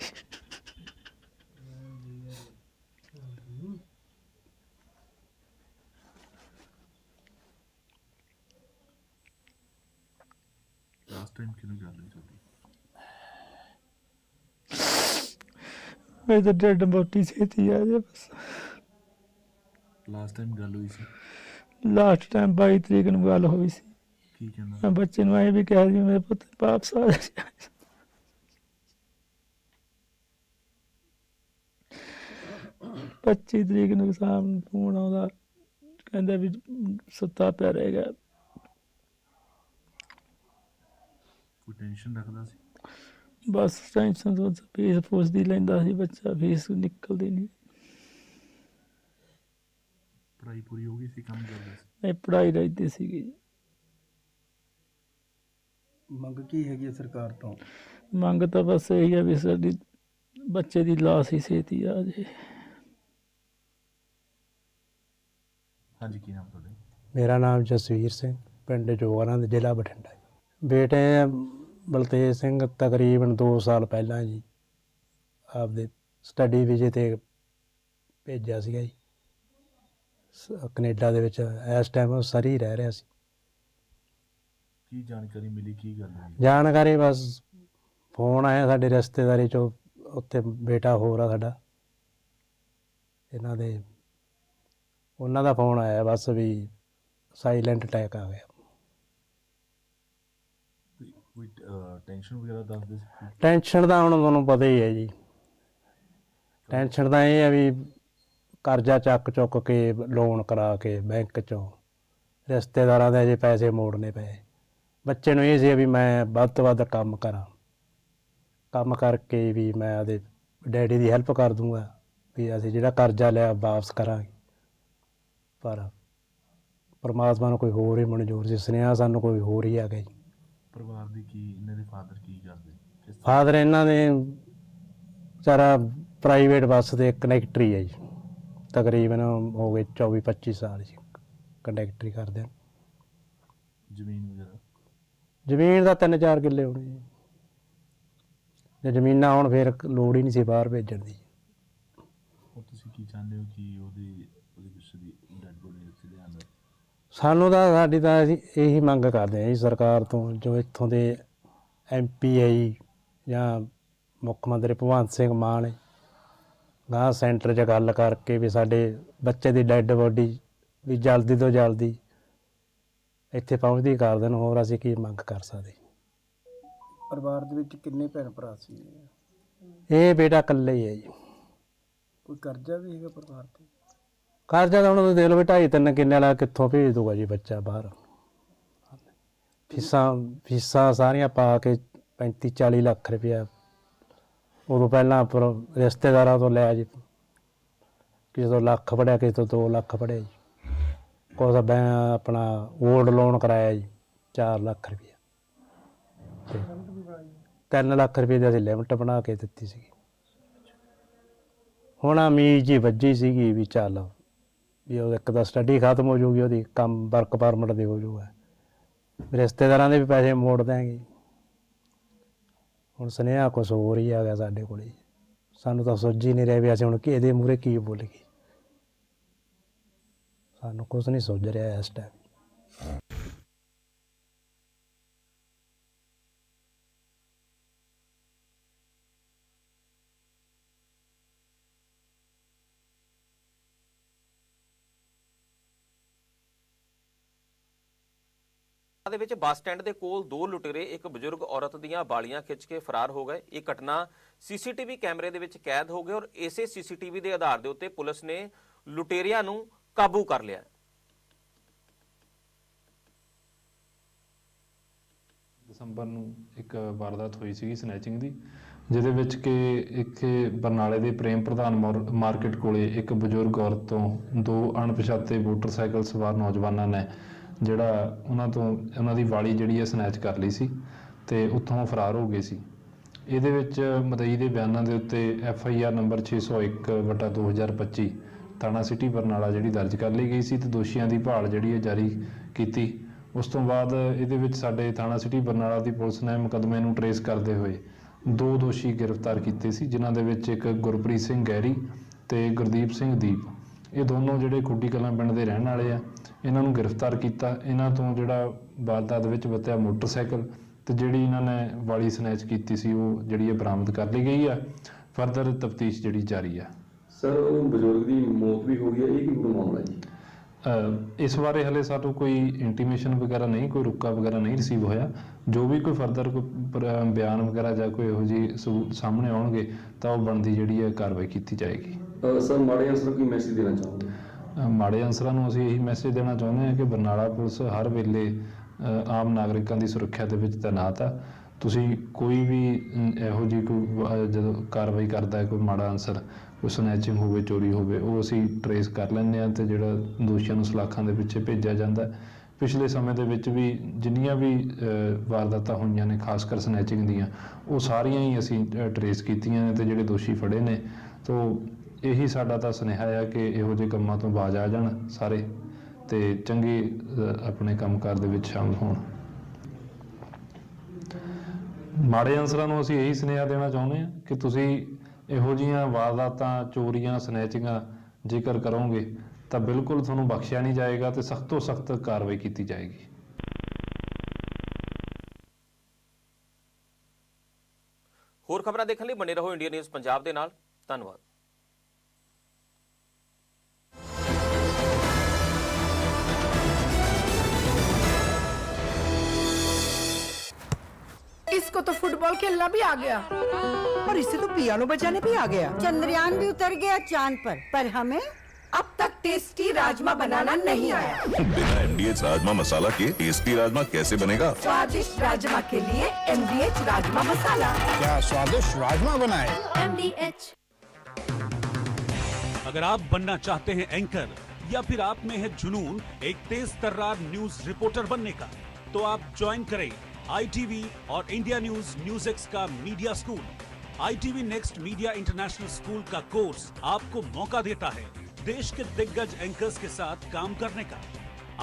ਲਾਸਟ ਟਾਈਮ ਕਿਹਨੂੰ ਗੱਲ ਹੋਈ ਤੁਹਾਡੀ ਮੈਂ ਤਾਂ ਡੈਡ ਮੋਟੀ ਛੇਤੀ ਆ ਜੇ ਬਸ। ਲਾਸਟ ਟਾਈਮ ਗੱਲ ਹੋਈ ਸੀ? ਲਾਸਟ ਟਾਈਮ 22 ਤਰੀਕ ਨੂੰ ਗੱਲ ਹੋਈ ਸੀ। ਕੀ ਕਹਿੰਦਾ? ਮੈਂ ਬੱਚੇ ਨੂੰ ਐ ਵੀ ਕਿਹਾ ਸੀ ਮੇਰੇ ਪੁੱਤ ਵਾਪਸ ਆ ਜਾ 25 ਤਰੀਕ ਨੂੰ ਸ਼ਾਮ ਨੂੰ ਫੋਨ ਆਉਂਦਾ ਕਹਿੰਦਾ ਵੀ ਸੁੱਤਾ ਪਿਆ ਰਹੇਗਾ ਕੋਈ ਟੈਨਸ਼ਨ ਰੱਖਦਾ ਸੀ? ਬਸ ਟੈਨਸ਼ਨ ਤੋਂ ਫੀਸ ਪੁੱਛਦੀ ਲੈਂਦਾ ਸੀ ਬੱਚਾ ਫੀਸ ਨਿਕਲਦੀ ਨਹੀਂ ਪੜ੍ਹਾਈ ਪੂਰੀ ਹੋ ਗਈ ਸੀ ਕੰਮ ਕਰਦਾ ਸੀ ਇਹ ਪੜਾਈ ਰਹਿੰਦੀ ਸੀਗੀ ਜੀ। ਮੰਗ ਕੀ ਹੈਗੀ ਸਰਕਾਰ ਤੋਂ ਮੰਗ ਤਾਂ ਬਸ ਇਹੀ ਹੈ ਵੀ ਸਾਡੀ ਬੱਚੇ ਦੀ ਲਾਸ਼ ਹੀ ਛੇਤੀ ਆ ਜੇ ਹਾਂਜੀ ਕੀ ਨਾਮ ਤੁਹਾਡਾ? ਮੇਰਾ ਨਾਮ ਜਸਵੀਰ ਸਿੰਘ ਪਿੰਡ ਜੋਗਰਾਂ ਦੇ ਜ਼ਿਲ੍ਹਾ ਬਠਿੰਡਾ। ਬੇਟੇ ਬਲਤੇਜ ਸਿੰਘ ਤਕਰੀਬਨ 2 ਸਾਲ ਪਹਿਲਾਂ ਜੀ ਆਪਦੇ ਸਟੱਡੀ ਵੀਜ਼ੇ ਤੇ ਭੇਜਿਆ ਸੀਗਾ ਜੀ। ਸ- ਕੈਨੇਡਾ ਦੇ ਵਿੱਚ ਇਸ ਟਾਈਮ ਉਹ ਸਰੀ ਰਹਿ ਰਿਹਾ ਸੀ। ਕੀ ਜਾਣਕਾਰੀ ਮਿਲੀ ਕੀ ਗੱਲ ਹੋਈ? ਜਾਣਕਾਰੀ ਬਸ ਫੋਨ ਆਇਆ ਸਾਡੇ ਰਿਸ਼ਤੇਦਾਰੀ ਚੋਂ ਉੱਥੇ ਬੇਟਾ ਹੋਰ ਆ ਸਾਡਾ। ਇਹਨਾਂ ਦੇ ਉਹਨਾਂ ਦਾ ਫੋਨ ਆਇਆ ਬਸ ਵੀ ਸਾਇਲੈਂਟ ਅਟੈਕ ਆ ਗਿਆ ਕੋਈ- ਕੋਈ ਟੈਨਸ਼ਨ ਵਗੈਰਾ ਦੱਸਦੇ ਸੀ ਟੈਨਸ਼ਨ ਦਾ ਹੁਣ ਤੁਹਾਨੂੰ ਪਤਾ ਹੀ ਹੈ ਜੀ। ਟੈਨਸ਼ਨ ਤਾਂ ਇਹ ਹੈ ਵੀ ਕਰਜ਼ਾ ਚੱਕ ਚੁੱਕ ਕੇ ਲੋਨ ਕਰਾ ਕੇ ਬੈਂਕ ਚੋਂ ਰਿਸ਼ਤੇਦਾਰਾਂ ਦੇ ਅਜੇ ਪੈਸੇ ਮੋੜਨੇ ਪਏ। ਬੱਚੇ ਨੂੰ ਇਹ ਸੀ ਵੀ ਮੈਂ ਵੱਧ ਤੋਂ ਵੱਧ ਕੰਮ ਕਰਾਂ। ਕੰਮ ਕਰਕੇ ਵੀ ਮੈਂ ਉਹਦੇ ਡੈਡੀ ਦੀ ਹੈਲਪ ਕਰ ਦੂੰਗਾ ਵੀ ਅਸੀਂ ਜਿਹੜਾ ਕਰਜ਼ਾ ਲਿਆ ਵਾਪਸ ਕਰਾਂਗੇ। ਪਰ ਪਰਮਾਤਮਾ ਨੂੰ ਕੋਈ ਹੋਰ ਹੀ ਮਨਜ਼ੂਰ ਸੀ, ਸੁਨੇਹਾ ਸਾਨੂੰ ਕੋਈ ਹੋਰ ਹੀ ਆ ਗਿਆ ਜੀ। ਪਰਿਵਾਰ ਦੀ ਕੀ ਇਹਨਾਂ ਦੇ ਫਾਦਰ ਕੀ ਕਰਦੇ? ਕਿਸ ਤਰ੍ਹਾਂ? ਫਾਦਰ ਇਹਨਾਂ ਦੇ ਵਿਚਾਰਾ ਪ੍ਰਾਈਵੇਟ ਬੱਸ ਦੇ ਕੰਡਕਟਰੀ ਹੈ ਜੀ। ਤਕਰੀਬਨ ਹੋ ਗਏ 24 25 ਸਾਲ ਜੀ ਕੰਡਕਟਰੀ ਕਰਦੇ ਹਨ ਜ਼ਮੀਨ ਵਗੈਰਾ? ਜ਼ਮੀਨ ਦਾ 3-4 ਕਿੱਲੇ ਹੋਣੇ ਜੀ। ਜੇ ਜ਼ਮੀਨਾਂ ਹੁਣ ਫਿਰ ਲੋੜ ਹੀ ਨਹੀਂ ਸੀ ਬਾਹਰ ਭੇਜਣ ਦੀ। ਤੁਸੀਂ ਕੀ ਚਾਹੁੰਦੇ ਹੋ ਕਿ ਉਹਦੀ ਉਹਦੀ ਕੁਛ ਦੀ ਡੈਡ ਬੋਡੀ ਇੱਥੇ ਲਿਆਂਦਾ ਸਾਨੂੰ ਤਾਂ ਸਾਡੀ ਤਾਂ ਅਸੀਂ ਇਹੀ ਮੰਗ ਕਰਦੇ ਹਾਂ ਜੀ ਸਰਕਾਰ ਤੋਂ ਜੋ ਇੱਥੋਂ ਦੇ ਐਮਪੀ ਹੈ ਜੀ ਜਾਂ ਮੁੱਖ ਮੰਤਰੀ ਭਗਵੰਤ ਸਿੰਘ ਮਾਨ ਗਾਂ ਸੈਂਟਰ 'ਚ ਗੱਲ ਕਰਕੇ ਵੀ ਸਾਡੇ ਬੱਚੇ ਦੀ ਡੈੱਡ ਬੋਡੀ ਵੀ ਜਲਦੀ ਤੋਂ ਜਲਦੀ ਇੱਥੇ ਪਹੁੰਚਦੀ ਕਰ ਦੇਣ ਹੋਰ ਅਸੀਂ ਕੀ ਮੰਗ ਕਰ ਸਕਦੇ? ਪਰਿਵਾਰ ਦੇ ਵਿੱਚ ਕਿੰਨੇ ਭੈਣ ਭਰਾ ਸੀ? ਇਹ ਬੇਟਾ ਇਕੱਲੇ ਹੀ ਹੈ ਜੀ। ਕੋਈ ਕਰਜ਼ਾ ਵੀ ਹੈਗਾ ਪਰਿਵਾਰ ਤੇ? ਕਰਜ਼ਾ ਤਾਂ ਹੁਣ ਤੁਸੀਂ ਦੇਖ ਲਓ ਵੀ ਢਾਈ ਤਿੰਨ ਕਿੱਲੇ ਵਾਲਾ ਕਿੱਥੋਂ ਭੇਜ ਦੂਗਾ ਜੀ ਬੱਚਾ ਬਾਹਰ। ਫੀਸਾਂ ਫੀਸਾਂ ਸਾਰੀਆਂ ਪਾ ਕੇ 35 40 ਲੱਖ ਰੁਪਇਆ। ਉਦੋਂ ਪਹਿਲਾਂ ਪਰ ਰਿਸ਼ਤੇਦਾਰਾਂ ਤੋਂ ਲਿਆ ਜੀ। ਕਿਸੇ ਤੋਂ ਲੱਖ ਫੜਿਆ, ਕਿਸੇ ਤੋਂ 2 ਲੱਖ ਫੜਿਆ ਜੀ। ਕੁਛ ਬੈਂ ਆਪਣਾ ਓਲਡ ਲੋਨ ਕਰਾਇਆ ਜੀ 4 ਲੱਖ ਰੁਪਇਆ। ਤੇ 3 ਲੱਖ ਰੁਪਏ ਦੀ ਅਸੀਂ ਲਿਮਟ ਬਣਾ ਕੇ ਦਿੱਤੀ ਸੀ ਹੁਣ ਉਮੀਦ ਜੀ ਵੱਜੀ ਸੀਗੀ ਵੀ ਚੱਲ ਵੀ ਉਹ ਇੱਕ ਤਾਂ ਸਟੱਡੀ ਖਤਮ ਹੋ ਜੂਗੀ ਉਹਦੀ ਕੰਮ ਵਰਕ ਪਰਮਿਟ ਦੇ ਹੋ ਜੂਗਾ ਰਿਸ਼ਤੇਦਾਰਾਂ ਦੇ ਵੀ ਪੈਸੇ ਮੋੜ ਦਿਆਂਗੇ। ਹੁਣ ਸੁਨੇਹਾ ਕੁਛ ਹੋਰ ਹੀ ਆ ਗਿਆ ਸਾਡੇ ਕੋਲੇ। ਸਾਨੂੰ ਤਾਂ ਸੁੱਝ ਹੀ ਨਹੀਂ ਰਿਹਾ ਵੀ ਅਸੀਂ ਹੁਣ ਕਿਹਦੇ ਮੂਹਰੇ ਕੀ ਬੋਲੀਏ। ਸਾਨੂੰ ਕੁਛ ਨਹੀਂ ਸੁੱਝ ਰਿਹਾ ਇਸ ਟਾਈਮ ਦੇ ਵਿੱਚ ਬੱਸ ਸਟੈਂਡ ਦੇ ਕੋਲ ਦੋ ਲੁਟੇਰੇ, ਇੱਕ ਬਜ਼ੁਰਗ ਔਰਤ ਦੀਆਂ ਬਾਲੀਆਂ ਖਿੱਚ ਕੇ ਫਰਾਰ ਹੋ ਗਏ। ਇਹ ਘਟਨਾ ਸੀਸੀਟੀਵੀ ਕੈਮਰੇ ਦੇ ਵਿੱਚ ਕੈਦ ਹੋ ਗਈ ਔਰ ਇਸੇ ਸੀਸੀਟੀਵੀ ਦੇ ਆਧਾਰ ਦੇ ਉੱਤੇ ਪੁਲਿਸ ਨੇ ਲੁਟੇਰਿਆਂ ਨੂੰ ਕਾਬੂ ਕਰ ਲਿਆ। ਦਸੰਬਰ ਨੂੰ ਇੱਕ ਵਾਰਦਾਤ ਹੋਈ ਸੀਗੀ ਸਨੈਚਿੰਗ ਦੀ, ਜਿਹਦੇ ਵਿੱਚ ਕਿ ਇੱਥੇ ਬਰਨਾਲੇ ਦੇ ਪ੍ਰੇਮ ਪ੍ਰਧਾਨ ਮਾਰਕੀਟ ਕੋਲੇ ਇੱਕ ਬਜ਼ੁਰਗ ਔਰਤ ਤੋਂ ਦੋ ਅਣਪਛਾਤੇ ਮੋਟਰਸਾਈਕਲ ਸਵਾਰ ਨੌਜਵਾਨਾਂ ਨੇ ਜਿਹੜਾ ਉਹਨਾਂ ਤੋਂ, ਉਹਨਾਂ ਦੀ ਵਾਲੀ ਜਿਹੜੀ ਹੈ ਸਨੈਚ ਕਰ ਲਈ ਸੀ ਤੇ ਉੱਥੋਂ ਫਰਾਰ ਹੋ ਗਏ ਸੀ। ਇਹਦੇ ਵਿੱਚ ਮਦਈ ਦੇ ਬਿਆਨਾਂ ਦੇ ਉੱਤੇ ਐਫ ਆਈ ਆਰ ਨੰਬਰ 601 ਵਟਾ 2025 ਥਾਣਾ ਸਿਟੀ ਬਰਨਾਲਾ ਜਿਹੜੀ ਦਰਜ ਕਰ ਲਈ ਗਈ ਸੀ ਤੇ ਦੋਸ਼ੀਆਂ ਦੀ ਭਾਲ ਜਿਹੜੀ ਹੈ ਜਾਰੀ ਕੀਤੀ। ਉਸ ਤੋਂ ਬਾਅਦ ਇਹਦੇ ਵਿੱਚ ਸਾਡੇ ਥਾਣਾ ਸਿਟੀ ਬਰਨਾਲਾ ਦੀ ਪੁਲਿਸ ਨੇ ਮੁਕੱਦਮੇ ਨੂੰ ਟਰੇਸ ਕਰਦੇ ਹੋਏ ਦੋ ਦੋਸ਼ੀ ਗ੍ਰਿਫਤਾਰ ਕੀਤੇ ਸੀ, ਜਿਨ੍ਹਾਂ ਦੇ ਵਿੱਚ ਇੱਕ ਗੁਰਪ੍ਰੀਤ ਸਿੰਘ ਗੈਰੀ ਤੇ ਗੁਰਦੀਪ ਸਿੰਘ ਦੀਪ। ਇਹ ਦੋਨੋਂ ਜਿਹੜੇ ਖੁੱਡੀ ਕਲਾਂ ਪਿੰਡ ਦੇ ਰਹਿਣ ਵਾਲੇ ਆ ਇਹਨਾਂ ਨੂੰ ਗ੍ਰਿਫਤਾਰ ਕੀਤਾ ਇਹਨਾਂ ਤੋਂ ਜਿਹੜਾ ਵਾਰਦਾਤ ਵਿੱਚ ਵਰਤਿਆ ਮੋਟਰਸਾਈਕਲ ਤੇ ਜਿਹੜੀ ਇਹਨਾਂ ਨੇ ਵਾਲੀ ਸਨੈਚ ਕੀਤੀ ਸੀ ਉਹ ਜਿਹੜੀ ਹੈ ਬਰਾਮਦ ਕਰ ਲਈ ਗਈ ਆ। ਫਰਦਰ ਤਫਤੀਸ਼ ਜਿਹੜੀ ਜਾਰੀ ਆ। ਸਰ ਉਹ ਬਜ਼ੁਰਗ ਦੀ ਮੌਤ ਵੀ ਹੋ ਗਈ ਹੈ ਇਹ ਕੀ ਮਾਮਲਾ ਜੀ? ਇਸ ਬਾਰੇ ਹਲੇ ਸਾਨੂੰ ਕੋਈ ਇੰਟੀਮੇਸ਼ਨ ਵਗੈਰਾ ਨਹੀਂ ਕੋਈ ਰੁਕਾ ਵਗੈਰਾ ਨਹੀਂ ਰਿਸੀਵ ਹੋਇਆ। ਜੋ ਵੀ ਕੋਈ ਫਰਦਰ ਕੋਈ ਬਿਆਨ ਵਗੈਰਾ ਜਾਂ ਕੋਈ ਇਹੋ ਸਬੂਤ ਸਾਹਮਣੇ ਆਉਣਗੇ ਤਾਂ ਉਹ ਬਣਦੀ ਜਿਹੜੀ ਹੈ ਕਾਰਵਾਈ ਕੀਤੀ ਜਾਏਗੀ। ਸਰ ਮਾੜੇ ਅਨਸਰ ਕੀ ਮੈਸੇਜ ਦੇਣਾ ਅਹ ਮਾੜੇ ਅਨਸਰਾਂ ਨੂੰ ਅਸੀਂ ਇਹੀ ਮੈਸੇਜ ਦੇਣਾ ਚਾਹੁੰਦੇ ਹਾਂ ਕਿ ਬਰਨਾਲਾ ਪੁਲਿਸ ਹਰ ਵੇਲੇ ਆਮ ਨਾਗਰਿਕਾਂ ਦੀ ਸੁਰੱਖਿਆ ਦੇ ਵਿੱਚ ਤੈਨਾਤ ਆ। ਤੁਸੀਂ ਕੋਈ ਵੀ ਇਹੋ ਜਿਹੀ ਕੋਈ ਜਦੋਂ ਕਾਰਵਾਈ ਕਰਦਾ ਹੈ, ਕੋਈ ਮਾੜਾ ਅਨਸਰ, ਕੋਈ ਸਨੈਚਿੰਗ ਹੋਵੇ, ਚੋਰੀ ਹੋਵੇ, ਉਹ ਅਸੀਂ ਟਰੇਸ ਕਰ ਲੈਂਦੇ ਹਾਂ ਤੇ ਜਿਹੜਾ ਦੋਸ਼ੀਆਂ ਨੂੰ ਸਲਾਖਾਂ ਦੇ ਪਿੱਛੇ ਭੇਜਿਆ ਜਾਂਦਾ ਪਿਛਲੇ ਸਮੇਂ ਦੇ ਵਿੱਚ ਵੀ ਜਿੰਨੀਆਂ ਵੀ ਵਾਰਦਾਤਾਂ ਹੋਈਆਂ ਨੇ, ਖਾਸ ਕਰ ਸਨੈਚਿੰਗ ਦੀਆਂ, ਉਹ ਸਾਰੀਆਂ ਹੀ ਅਸੀਂ ਟਰੇਸ ਕੀਤੀਆਂ ਨੇ ਤੇ ਜਿਹੜੇ ਦੋਸ਼ੀ ਫੜੇ ਨੇ, ਤੋਂ ਇਹੀ ਸਾਡਾ ਤਾਂ ਸੁਨੇਹਾ ਆ ਕਿ ਇਹੋ ਜਿਹੇ ਕੰਮਾਂ ਤੋਂ ਬਾਜ਼ ਆ ਜਾਣ ਸਾਰੇ ਤੇ ਚੰਗੇ ਅਹ, ਆਪਣੇ ਕੰਮਕਾਰ ਦੇ ਵਿੱਚ ਸ਼ਾਮਲ ਹੋਣ। ਮਾੜੇ ਅਨਸਰਾਂ ਨੂੰ ਅਸੀਂ ਇਹੀ ਸੁਨੇਹਾ ਦੇਣਾ ਚਾਹੁੰਦੇ ਹਾਂ ਕਿ ਤੁਸੀਂ ਇਹੋ ਜਿਹੀਆਂ ਵਾਰਦਾਤਾਂ ਚੋਰੀਆਂ ਸਨੈਚਿੰਗਾਂ ਜੇਕਰ ਕਰੋਗੇ ਤਾਂ ਬਿਲਕੁਲ ਤੁਹਾਨੂੰ ਬਖਸ਼ਿਆ ਨਹੀਂ ਜਾਏਗਾ ਤੇ ਸਖਤ ਤੋਂ ਸਖਤ ਕਾਰਵਾਈ ਕੀਤੀ ਜਾਏਗੀ। ਹੋਰ ਖਬਰਾਂ ਦੇਖਣ ਲਈ ਬਣੇ ਰਹੋ ਇੰਡੀਆ ਨਿਊਜ਼ ਪੰਜਾਬ ਦੇ ਨਾਲ। ਧੰਨਵਾਦ। इसको तो फुटबॉल खेलना भी आ गया। और इसे तो पियानो बजाने भी आ गया। चंद्रयान भी उतर गया चाँद पर पर हमें अब तक टेस्टी राजमा बनाना नहीं आया। बिना एमडीएच राजमा मसाला के टेस्टी राजमा कैसे बनेगा? स्वादिष्ट राजमा के लिए एमडीएच राजमा मसाला। क्या स्वादिष्ट राजमा बनाए? एमडीएच अगर आप बनना चाहते हैं एंकर या फिर आप में है जुनून एक तेज तर्रार न्यूज़ रिपोर्टर बनने का तो आप ज्वाइन करें आईटीवी और इंडिया न्यूज़ न्यूज़ का media school ITV Next Media International School का कोर्स आपको मौका देता है देश के दिग्गज एंकर्स के साथ काम करने का।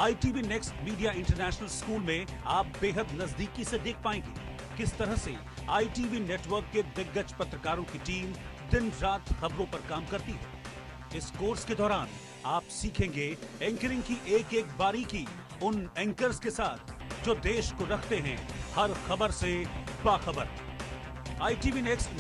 ITV Next Media International School में आप बेहद नजदीकी से देख पाएँगे किस तरह से आईटीवी नेटवर्क के दिग्गज पत्रकारों की टीम दिन रात खबरों पर काम करती है। इस कोर्स के दौरान आप सीखेंगे एंकरिंग की एक एक बारीकी उन एंकर्स के साथ जो देश को रखते हैं हर खबर से बाखबर आईटीवी नेक्स्ट